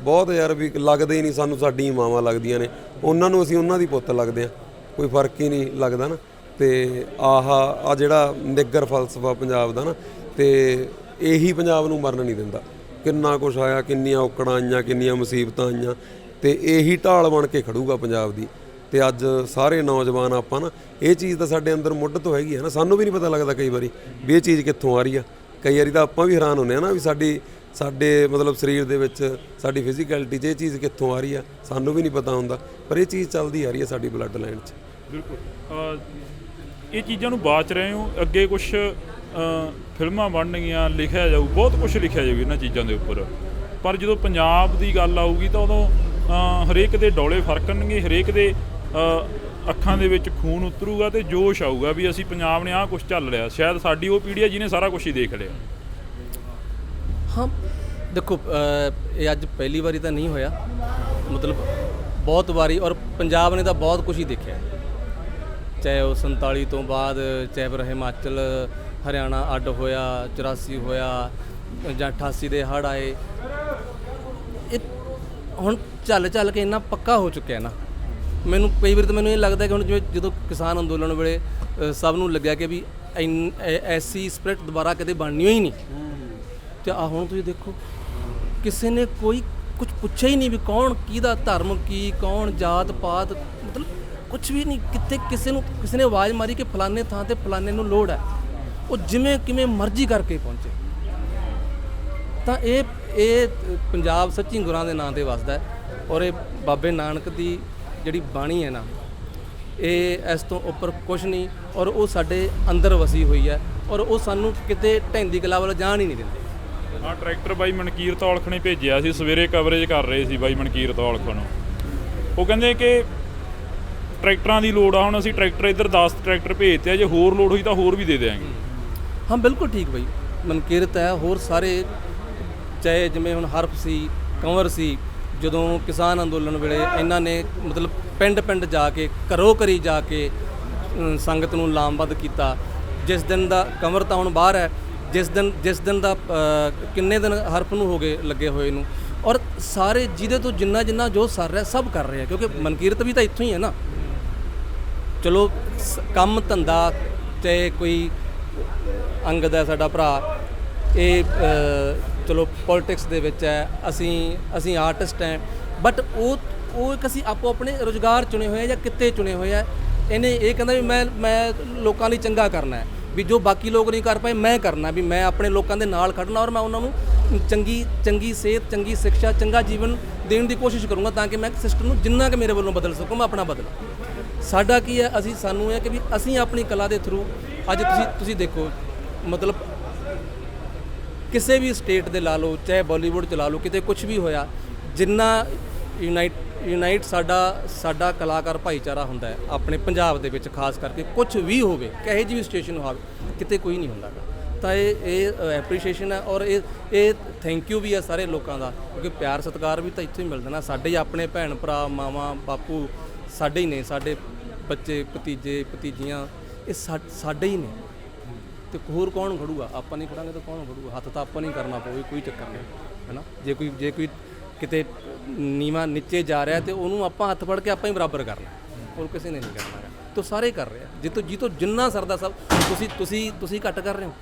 S1: ਬਹੁਤ ਯਾਰ ਵੀ ਲੱਗਦੇ ਹੀ ਨਹੀਂ ਸਾਨੂੰ ਸਾਡੀ ਮਾਵਾਂ ਲੱਗਦੀਆਂ ਨੇ। ਉਹਨਾਂ ਨੂੰ ਅਸੀਂ ਉਹਨਾਂ ਦੀ ਪੁੱਤ ਲੱਗਦੇ ਆ ਕੋਈ ਫ਼ਰਕ ਹੀ ਨਹੀਂ ਲੱਗਦਾ ਨਾ। ਤੇ ਆਹ ਆ ਜਿਹੜਾ ਨਿੱਗਰ ਫਲਸਫਾ ਪੰਜਾਬ ਦਾ ਨਾ, ਤੇ ਇਹੀ ਪੰਜਾਬ ਨੂੰ ਮਰਨ ਨਹੀਂ ਦਿੰਦਾ। ਕਿੰਨਾ ਕੁਛ ਆਇਆ, ਕਿੰਨੀਆਂ ਔਕੜਾਂ ਆਈਆਂ, ਕਿੰਨੀਆਂ ਮੁਸੀਬਤਾਂ ਆਈਆਂ, ਤੇ ਇਹੀ ਢਾਲ ਬਣ ਕੇ ਖੜੂਗਾ ਪੰਜਾਬ ਦੀ। ਤੇ ਅੱਜ ਸਾਰੇ ਨੌਜਵਾਨ ਆਪਾਂ ਨਾ, ਇਹ ਚੀਜ਼ ਤਾਂ ਸਾਡੇ ਅੰਦਰ ਮੁੱਢ ਤੋਂ ਹੈਗੀ ਹੈ ਨਾ। ਸਾਨੂੰ ਵੀ ਨਹੀਂ ਪਤਾ ਲੱਗਦਾ ਕਈ ਵਾਰੀ ਵੀ ਇਹ ਚੀਜ਼ ਕਿੱਥੋਂ ਆ ਰਹੀ ਆ। ਕਈ ਵਾਰੀ ਤਾਂ ਆਪਾਂ ਵੀ ਹੈਰਾਨ ਹੁੰਦੇ ਆ ਨਾ ਵੀ ਸਾਡੀ ਸਾਡੇ ਮਤਲਬ ਸਰੀਰ ਦੇ ਵਿੱਚ ਸਾਡੀ ਫਿਜ਼ੀਕੈਲਿਟੀ 'ਚ ਇਹ ਚੀਜ਼ ਕਿੱਥੋਂ ਆ ਰਹੀ ਆ, ਸਾਨੂੰ ਵੀ ਨਹੀਂ ਪਤਾ ਹੁੰਦਾ, ਪਰ ਇਹ ਚੀਜ਼ ਚੱਲਦੀ ਆ ਰਹੀ ਆ ਸਾਡੀ ਬਲੱਡ ਲਾਈਨ 'ਚ।
S4: ਬਿਲਕੁਲ। ਇਹ ਚੀਜ਼ਾਂ ਨੂੰ ਬਾਚ ਰਹੇ ਹੋ, ਅੱਗੇ ਕੁਝ ਫਿਲਮਾਂ ਬਣਨਗੀਆਂ ਲਿਖਿਆ ਜਾਊ, ਬਹੁਤ ਕੁਝ ਲਿਖਿਆ ਜਾਊ ਇਹਨਾਂ ਚੀਜ਼ਾਂ ਦੇ ਉੱਪਰ। ਪਰ ਜਦੋਂ ਪੰਜਾਬ ਦੀ ਗੱਲ ਆਊਗੀ ਤਾਂ ਉਦੋਂ ਹਰੇਕ ਦੇ ਡੌਲੇ ਫਰਕਣਗੇ, ਹਰੇਕ ਦੇ ਅੱਖਾਂ ਦੇ ਵਿੱਚ ਖੂਨ ਉਤਰੂਗਾ ਤੇ ਜੋਸ਼ ਆਊਗਾ ਵੀ ਅਸੀਂ ਪੰਜਾਬ ਨੇ ਆਹ ਕੁਝ ਚੱਲ ਰਿਹਾ। ਸ਼ਾਇਦ ਸਾਡੀ ਉਹ ਪੀੜ੍ਹੀ ਹੈ ਜਿਹਨੇ ਸਾਰਾ ਕੁਝ ਹੀ ਦੇਖ ਲਿਆ।
S2: ਹਾਂ, ਦੇਖੋ ਇਹ ਅੱਜ ਪਹਿਲੀ ਵਾਰੀ ਤਾਂ ਨਹੀਂ ਹੋਇਆ। ਮਤਲਬ ਬਹੁਤ ਵਾਰੀ ਔਰ ਪੰਜਾਬ ਨੇ ਤਾਂ ਬਹੁਤ ਕੁਝ ਹੀ ਦੇਖਿਆ। ਚਾਹੇ ਉਹ 47 ਤੋਂ ਬਾਅਦ ਚਾਹੇ ਫਿਰ ਹਿਮਾਚਲ, ਹਰਿਆਣਾ ਅੱਡ ਹੋਇਆ 84 ਹੋਇਆ, ਜਾਂ 88 ਦੇ ਹੜ੍ਹ ਆਏ। ਇਹ ਹੁਣ ਚੱਲ ਚੱਲ ਕੇ ਇੰਨਾ ਪੱਕਾ ਹੋ ਚੁੱਕਿਆ ਨਾ। ਮੈਨੂੰ ਕਈ ਵਾਰ ਤਾਂ ਮੈਨੂੰ ਇਹ ਲੱਗਦਾ ਕਿ ਹੁਣ ਜਿਵੇਂ ਜਦੋਂ ਕਿਸਾਨ ਅੰਦੋਲਨ ਵੇਲੇ ਸਭ ਨੂੰ ਲੱਗਿਆ ਕਿ ਵੀ ਐਨ- ਐਸੀ ਸਪਿਰਿਟ ਦੁਬਾਰਾ ਕਦੇ ਬਣਨੀ ਹੋਈ ਨਹੀਂ। ਤੇ ਆ ਹੁਣ ਤੁਸੀਂ ਦੇਖੋ, ਕਿਸੇ ਨੇ ਕੋਈ ਕੁਝ ਪੁੱਛਿਆ ਹੀ ਨਹੀਂ ਵੀ ਕੌਣ ਕਿਹਦਾ ਧਰਮ ਕੀ, ਕੌਣ ਜਾਤ ਪਾਤ, ਮਤਲਬ ਕੁਝ ਵੀ ਨਹੀਂ ਕਿਤੇ ਕਿਸੇ ਨੂੰ, ਕਿਸੇ ਨੇ ਆਵਾਜ਼ ਮਾਰੀ ਕਿ ਫਲਾਣੇ ਥਾਂ ਤੇ ਫਲਾਣੇ ਨੂੰ ਲੋੜ ਹੈ। ਉਹ ਜਿਵੇਂ ਕਿਵੇਂ ਮਰਜ਼ੀ ਕਰਕੇ ਪਹੁੰਚੇ। ਤਾਂ ਇਹ ਇਹ ਪੰਜਾਬ ਸੱਚੀ ਗੁਰਾਂ ਦੇ ਨਾਂ ਤੇ ਵਸਦਾ ਹੈ ਔਰ ਇਹ ਬਾਬੇ ਨਾਨਕ ਦੀ ਜਿਹੜੀ ਬਾਣੀ ਹੈ ਨਾ, ਇਹ ਇਸ ਤੋਂ ਉੱਪਰ ਕੁਝ ਨਹੀਂ ਔਰ ਉਹ ਸਾਡੇ ਅੰਦਰ ਵਸੀ ਹੋਈ ਹੈ ਔਰ ਉਹ ਸਾਨੂੰ ਕਿਤੇ ਢੈਂਦੀ ਕਲਾ ਵੱਲ ਜਾਣ ਹੀ ਨਹੀਂ ਦਿੰਦੇ।
S4: ਹਾਂ ਟਰੈਕਟਰ ਬਾਈ ਮਨਕੀਰ ਤੌਲਖ ਨੇ ਭੇਜਿਆ ਸੀ, ਸਵੇਰੇ ਕਵਰੇਜ ਕਰ ਰਹੇ ਸੀ ਬਾਈ ਮਨਕੀਰ ਤੌਲਖ ਨੂੰ। ਉਹ ਕਹਿੰਦੇ ਕਿ ਟਰੈਕਟਰਾਂ ਦੀ ਲੋੜ ਆ, ਹੁਣ ਅਸੀਂ ਟਰੈਕਟਰ ਇੱਧਰ 10 ਟਰੈਕਟਰ ਭੇਜਤੇ ਆ, ਜੇ ਹੋਰ ਲੋੜ ਹੋਈ ਤਾਂ ਹੋਰ ਵੀ ਦੇ ਦੇਵਾਂਗੇ
S2: ਹਾਂ, ਬਿਲਕੁਲ ਠੀਕ ਬਾਈ। ਮਨਕੀਰਤ ਹੈ, ਹੋਰ ਸਾਰੇ ਚਾਹੇ ਜਿਵੇਂ ਹੁਣ ਹਰਫ ਸੀ, ਕੰਵਰ ਸੀ, ਜਦੋਂ ਕਿਸਾਨ ਅੰਦੋਲਨ ਵੇਲੇ ਇਹਨਾਂ ਨੇ ਮਤਲਬ ਪਿੰਡ ਪਿੰਡ ਜਾ ਕੇ, ਘਰੋ ਘਰੀ ਜਾ ਕੇ ਸੰਗਤ ਨੂੰ ਲਾਮਬੱਧ ਕੀਤਾ। ਜਿਸ ਦਿਨ ਦਾ ਕੰਵਰ ਤਾਂ ਹੁਣ ਬਾਹਰ ਹੈ ਜਿਸ ਦਿਨ ਜਿਸ ਦਿਨ ਦਾ ਕਿੰਨੇ ਦਿਨ ਹਰਫ ਨੂੰ ਹੋ ਗਏ, ਲੱਗੇ ਹੋਏ ਨੂੰ। ਔਰ ਸਾਰੇ ਜਿਹਦੇ ਤੋਂ ਜਿੰਨਾ ਜਿੰਨਾ ਜੋ ਸਰ ਰਿਹਾ, ਸਭ ਕਰ ਰਹੇ ਆ ਕਿਉਂਕਿ ਮਨਕੀਰਤ ਵੀ ਤਾਂ ਇੱਥੋਂ ਹੀ ਹੈ ਨਾ। ਚਲੋ, ਸ- ਕੰਮ ਧੰਦਾ ਚਾਹੇ ਕੋਈ ਅੰਗਦ ਹੈ ਸਾਡਾ ਭਰਾ, ਇਹ ਚਲੋ ਪੋਲਿਟਿਕਸ ਦੇ ਵਿੱਚ ਹੈ, ਅਸੀਂ ਅਸੀਂ ਆਰਟਿਸਟ ਹੈ। ਬਟ ਉਹ ਉਹ ਇੱਕ ਅਸੀਂ ਆਪੋ ਆਪਣੇ ਰੋਜ਼ਗਾਰ ਚੁਣੇ ਹੋਏ ਆ ਜਾਂ ਕਿੱਤੇ ਚੁਣੇ ਹੋਏ ਆ। ਇਹਨੇ ਇਹ ਕਹਿੰਦਾ ਵੀ ਮੈਂ ਮੈਂ ਲੋਕਾਂ ਲਈ ਚੰਗਾ ਕਰਨਾ ਹੈ। ਵੀ ਜੋ ਬਾਕੀ ਲੋਕ ਨਹੀਂ ਕਰ ਪਾਏ, ਮੈਂ ਕਰਨਾ ਵੀ ਮੈਂ ਆਪਣੇ ਲੋਕਾਂ ਦੇ ਨਾਲ ਖੜਨਾ ਔਰ ਮੈਂ ਉਹਨਾਂ ਨੂੰ ਚੰਗੀ ਚੰਗੀ ਸਿਹਤ, ਚੰਗੀ ਸਿੱਖਿਆ, ਚੰਗਾ ਜੀਵਨ ਦੇਣ ਦੀ ਕੋਸ਼ਿਸ਼ ਕਰੂੰਗਾ ਤਾਂ ਕਿ ਮੈਂ ਸਿਸਟਮ ਨੂੰ ਜਿੰਨਾ ਕਿ ਮੇਰੇ ਵੱਲੋਂ ਬਦਲ ਸਕੂੰ, ਮੈਂ ਆਪਣਾ ਬਦਲਾਂ। ਸਾਡਾ ਕੀ ਹੈ, ਅਸੀਂ, ਸਾਨੂੰ ਇਹ ਹੈ ਕਿ ਵੀ ਅਸੀਂ ਆਪਣੀ ਕਲਾ ਦੇ ਥਰੂ ਅੱਜ ਤੁਸੀਂ ਤੁਸੀਂ ਦੇਖੋ, ਮਤਲਬ ਕਿਸੇ ਵੀ ਸਟੇਟ ਦੇ ਲਾ ਲਓ, ਚਾਹੇ ਬਾਲੀਵੁੱਡ ਚ ਲਾ ਲਓ, ਕਿਤੇ ਕੁਝ ਵੀ ਹੋਇਆ, ਜਿੰਨਾ ਯੂਨਾਈਟ ਯੂਨਾਈਟ ਸਾਡਾ ਸਾਡਾ ਕਲਾਕਾਰ ਭਾਈਚਾਰਾ ਹੁੰਦਾ ਹੈ, ਆਪਣੇ ਪੰਜਾਬ ਦੇ ਵਿੱਚ, ਖਾਸ ਕਰਕੇ ਕੁਝ ਵੀ ਹੋਵੇ, ਕਹੇ ਜੀ ਵੀ ਸਟੇਸ਼ਨ ਹੋਵੇ ਕਿਤੇ ਕੋਈ ਨਹੀਂ ਹੁੰਦਾ ਤਾਂ ਇਹ ਇਹ ਐਪਰੀਸ਼ੀਏਸ਼ਨ ਹੈ ਔਰ ਇਹ ਇਹ ਥੈਂਕ ਯੂ ਵੀ ਹੈ ਸਾਰੇ ਲੋਕਾਂ ਦਾ, ਕਿਉਂਕਿ ਪਿਆਰ ਸਤਿਕਾਰ ਵੀ ਤਾਂ ਇੱਥੇ ਹੀ ਮਿਲਦਾ ਨਾ। ਸਾਡੇ ਆਪਣੇ ਭੈਣ ਭਰਾ, ਮਾਵਾਂ, ਬਾਪੂ ਸਾਡੇ ਹੀ ਨੇ, ਸਾਡੇ ਬੱਚੇ, ਭਤੀਜੇ, ਭਤੀਜੀਆਂ, ਇਹ ਸਾਡੇ ਹੀ ਨੇ। ਤੇ ਹੋਰ ਕੌਣ ਖੜੂਗਾ? ਆਪਾਂ ਨਹੀਂ ਖੜਾਂਗੇ ਤਾਂ ਕੌਣ ਖੜੂਗਾ? ਹੱਥ ਤਾਂ ਆਪਾਂ ਨਹੀਂ ਕਰਨਾ ਪਵੇ ਕੋਈ ਚੱਕਰ ਨਹੀਂ ਹੈਨਾ ਜੇ ਕੋਈ ਜੇ ਕੋਈ ਕਿਤੇ ਨੀਵਾ ਨੀਚੇ ਜਾ ਰਿਹਾ ਤੇ ਉਹਨੂੰ ਆਪਾਂ ਹੱਥ ਫੜ ਕੇ ਆਪਾਂ ਹੀ ਬਰਾਬਰ ਕਰਨਾ ਹੋਰ ਕਿਸੇ ਨੇ ਨਹੀਂ ਕਰਨਾ ਹੈਗਾ। ਤਾਂ ਸਾਰੇ ਕਰ ਰਿਹਾ ਆ ਜਿੱਤੋਂ ਜਿੰਨਾ ਸਰਦਾ ਸਭ, ਤੁਸੀਂ ਤੁਸੀਂ ਤੁਸੀਂ ਘੱਟ ਕਰ ਰਹੇ ਹੋ।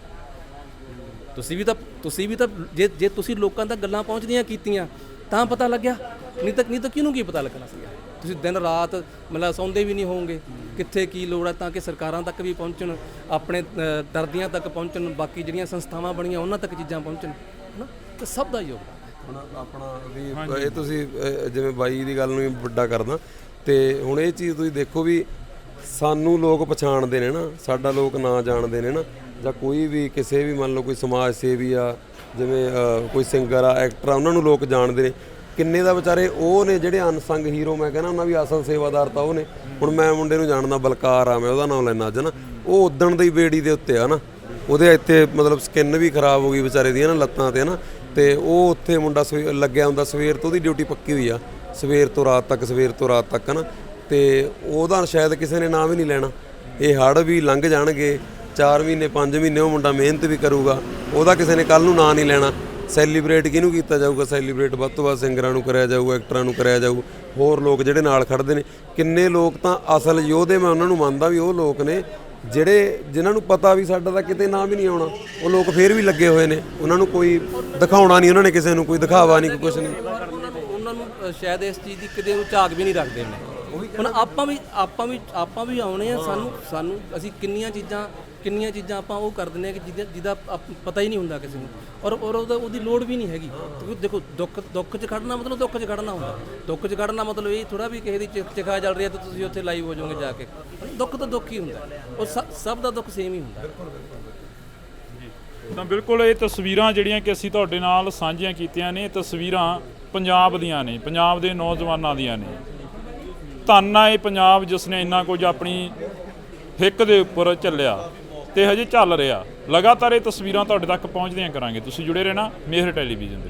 S2: ਤੁਸੀਂ ਵੀ ਤਾਂ ਤੁਸੀਂ ਵੀ ਤਾਂ ਜੇ ਜੇ ਤੁਸੀਂ ਲੋਕਾਂ ਤੱਕ ਗੱਲਾਂ ਪਹੁੰਚਦੀਆਂ ਕੀਤੀਆਂ, ਤਾਂ ਪਤਾ ਲੱਗਿਆ। ਨਹੀਂ ਤਾਂ ਨਹੀਂ ਤਾਂ ਕਿਹਨੂੰ ਕੀ ਪਤਾ ਲੱਗਣਾ ਸੀਗਾ? ਤੁਸੀਂ ਦਿਨ ਰਾਤ ਮਤਲਬ ਸੌਂਦੇ ਵੀ ਨਹੀਂ ਹੋਵੋਗੇ। ਕਿੱਥੇ ਕੀ ਲੋੜ ਹੈ ਤਾਂ ਕਿ ਸਰਕਾਰਾਂ ਤੱਕ ਵੀ ਪਹੁੰਚਣ, ਆਪਣੇ ਦਰਦੀਆਂ ਤੱਕ ਪਹੁੰਚਣ, ਬਾਕੀ ਜਿਹੜੀਆਂ ਸੰਸਥਾਵਾਂ ਬਣੀਆਂ, ਉਹਨਾਂ ਤੱਕ ਚੀਜ਼ਾਂ ਪਹੁੰਚਣ, ਹਨਾ? ਤੇ ਸਭ ਦਾ ਯੋਗਦਾਨ।
S1: ਹੁਣ ਆਪਣਾ ਵੀ ਇਹ ਤੁਸੀਂ ਅਹ, ਜਿਵੇਂ ਬਾਈ ਦੀ ਗੱਲ ਨੂੰ ਵੀ ਵੱਡਾ ਕਰਦਾ। ਤੇ ਹੁਣ ਇਹ ਚੀਜ਼ ਤੁਸੀਂ ਦੇਖੋ ਵੀ ਸਾਨੂੰ ਲੋਕ ਪਛਾਣਦੇ ਨੇ ਨਾ ਸਾਡਾ ਲੋਕ ਨਾ ਜਾਣਦੇ ਨੇ ਨਾ ਜਾਂ ਕੋਈ ਵੀ ਕਿਸੇ ਵੀ ਮੰਨ ਲਓ ਕੋਈ ਸਮਾਜ ਸੇਵੀ ਆ ਜਿਵੇਂ ਅਹ, ਕੋਈ ਸਿੰਗਰ ਆ ਐਕਟਰ ਆ ਉਹਨਾਂ ਨੂੰ ਲੋਕ ਜਾਣਦੇ ਨੇ। ਕਿੰਨੇ ਦਾ ਵਿਚਾਰੇ ਉਹ ਨੇ ਜਿਹੜੇ ਅਨਸੰਗ ਹੀਰੋ ਮੈਂ ਕਹਿੰਦਾ ਉਹਨਾਂ ਵੀ ਅਸਲ ਸੇਵਾਦਾਰ ਤਾਂ ਉਹ ਨੇ। ਹੁਣ ਮੈਂ ਮੁੰਡੇ ਨੂੰ ਜਾਣਦਾ ਬਲਕਾਰ ਆ ਮੈਂ ਉਹਦਾ ਨਾਮ ਲੈਣਾ ਅੱਜ ਨਾ। ਉਹ ਉਦਣ ਦੀ ਬੇੜੀ ਦੇ ਉੱਤੇ ਆ ਨਾ। ਉਹਦੇ ਇੱਥੇ ਮਤਲਬ ਸਕਿਨ ਵੀ ਖਰਾਬ ਹੋ ਗਈ ਵਿਚਾਰੇ ਦੀ ਨਾ ਲੱਤਾਂ ਤੇ ਨਾ। ਤੇ ਉਹ ਉੱਥੇ ਮੁੰਡਾ ਸਵੇ- ਲੱਗਿਆ ਹੁੰਦਾ ਸਵੇਰ ਤੋਂ, ਉਹਦੀ ਡਿਊਟੀ ਪੱਕੀ ਹੋਈ ਆ। ਸਵੇਰ ਤੋਂ ਰਾਤ ਤੱਕ, ਸਵੇਰ ਤੋਂ ਰਾਤ ਤੱਕ ਨਾ ਤੇ ਉਹਦਾ ਸ਼ਾਇਦ ਕਿਸੇ ਨੇ ਨਾਮ ਹੀ ਨਹੀਂ ਲੈਣਾ। ਇਹ ਹੜ ਵੀ ਲੰਘ ਜਾਣਗੇ 4 ਮਹੀਨੇ 5 ਮਹੀਨੇ ਉਹ ਮੁੰਡਾ ਮਿਹਨਤ ਵੀ ਕਰੂਗਾ। ਉਹਦਾ ਕਿਸੇ ਨੇ ਕੱਲ ਨੂੰ ਨਾਂ ਨਹੀਂ ਲੈਣਾ। ਸੈਲੀਬ੍ਰੇਟ ਕਿਹਨੂੰ ਕੀਤਾ ਜਾਊਗਾ? ਸੈਲੀਬ੍ਰੇਟ ਵੱਧ ਤੋਂ ਵੱਧ ਸਿੰਗਰਾਂ ਨੂੰ ਕਰਿਆ ਜਾਊਗਾ ਐਕਟਰਾਂ ਨੂੰ ਕਰਿਆ ਜਾਊ। ਹੋਰ ਲੋਕ ਜਿਹੜੇ ਨਾਲ ਖੜਦੇ ਨੇ। ਕਿੰਨੇ ਲੋਕ ਤਾਂ ਅਸਲ ਯੋਧੇ, ਮੈਂ ਉਹਨਾਂ ਨੂੰ ਮੰਨਦਾ ਵੀ ਉਹ ਲੋਕ ਨੇ ਜਿਹੜੇ ਜਿਨ੍ਹਾਂ ਨੂੰ ਪਤਾ ਵੀ ਸਾਡਾ ਤਾਂ ਕਿਤੇ ਨਾਮ ਹੀ ਨਹੀਂ ਆਉਣਾ, ਉਹ ਲੋਕ ਫੇਰ ਵੀ ਲੱਗੇ ਹੋਏ ਨੇ। ਉਹਨਾਂ ਨੂੰ ਕੋਈ ਦਿਖਾਉਣਾ ਨਹੀਂ, ਉਹਨਾਂ ਨੇ ਕਿਸੇ ਨੂੰ ਕੋਈ ਦਿਖਾਵਾ ਨਹੀਂ, ਕੋਈ ਕੁਝ ਨਹੀਂ।
S2: ਉਹਨਾਂ ਨੂੰ ਸ਼ਾਇਦ ਇਸ ਚੀਜ਼ ਦੀ ਕਿਤੇ ਉਹ ਝਾਕ ਵੀ ਨਹੀਂ ਰੱਖਦੇ ਨੇ। ਹੁਣ ਆਪਾਂ ਵੀ ਆਪਾਂ ਵੀ ਆਪਾਂ ਵੀ ਆਉਣੇ ਆ, ਸਾਨੂੰ ਸਾਨੂੰ, ਅਸੀਂ ਕਿੰਨੀਆਂ ਚੀਜ਼ਾਂ ਕਿੰਨੀਆਂ ਚੀਜ਼ਾਂ ਆਪਾਂ ਉਹ ਕਰ ਦਿੰਦੇ ਆ ਕਿ ਜਿਹਦਾ ਜਿਹਦਾ ਆਪ- ਪਤਾ ਹੀ ਨਹੀਂ ਹੁੰਦਾ ਕਿਸੇ ਨੂੰ। ਔਰ ਔਰ ਉਹਦਾ ਉਹਦੀ ਲੋੜ ਵੀ ਨਹੀਂ ਹੈਗੀ। ਕਿਉਂਕਿ ਦੇਖੋ, ਦੁੱਖ ਦੁੱਖ 'ਚ ਖੜਨਾ ਮਤਲਬ ਦੁੱਖ 'ਚ ਖੜਨਾ ਹੁੰਦਾ। ਦੁੱਖ 'ਚ ਖੜਨਾ ਮਤਲਬ ਇਹ ਥੋੜਾ ਵੀ ਕਿਸੇ ਦੀ ਚਿ- ਚਿਖਾ ਚੱਲ ਰਹੀ ਹੈ ਤਾਂ ਤੁਸੀਂ ਉੱਥੇ ਲਾਈਵ ਹੋ ਜਾਓਗੇ ਜਾ ਕੇ। ਦੁੱਖ ਤਾਂ ਦੁੱਖ ਹੀ ਹੁੰਦਾ। ਉਹ ਸ- ਸਭ ਦਾ ਦੁੱਖ ਸੇਮ ਹੀ ਹੁੰਦਾ।
S4: ਤਾਂ ਬਿਲਕੁਲ ਇਹ ਤਸਵੀਰਾਂ ਜਿਹੜੀਆਂ ਕਿ ਅਸੀਂ ਤੁਹਾਡੇ ਨਾਲ ਸਾਂਝੀਆਂ ਕੀਤੀਆਂ ਨੇ, ਇਹ ਤਸਵੀਰਾਂ ਪੰਜਾਬ ਦੀਆਂ ਨੇ, ਪੰਜਾਬ ਦੇ ਨੌਜਵਾਨਾਂ ਦੀਆਂ ਨੇ। ਧੰਨ ਆ ਇਹ ਪੰਜਾਬ ਜਿਸ ਨੇ ਇੰਨਾ ਕੁਝ ਆਪਣੀ ਹਿੱਕ ਦੇ ਉੱਪਰ ਝੱਲਿਆ ਤੇ ਹਜੇ ਚੱਲ ਰਿਹਾ। ਲਗਾਤਾਰ ਇਹ ਤਸਵੀਰਾਂ ਤੁਹਾਡੇ ਤੱਕ ਪਹੁੰਚਦੀਆਂ ਕਰਾਂਗੇ। ਤੁਸੀਂ ਜੁੜੇ ਰਹਿਣਾ ਮੇਹਰ ਟੈਲੀਵਿਜ਼ਨ ਦੇ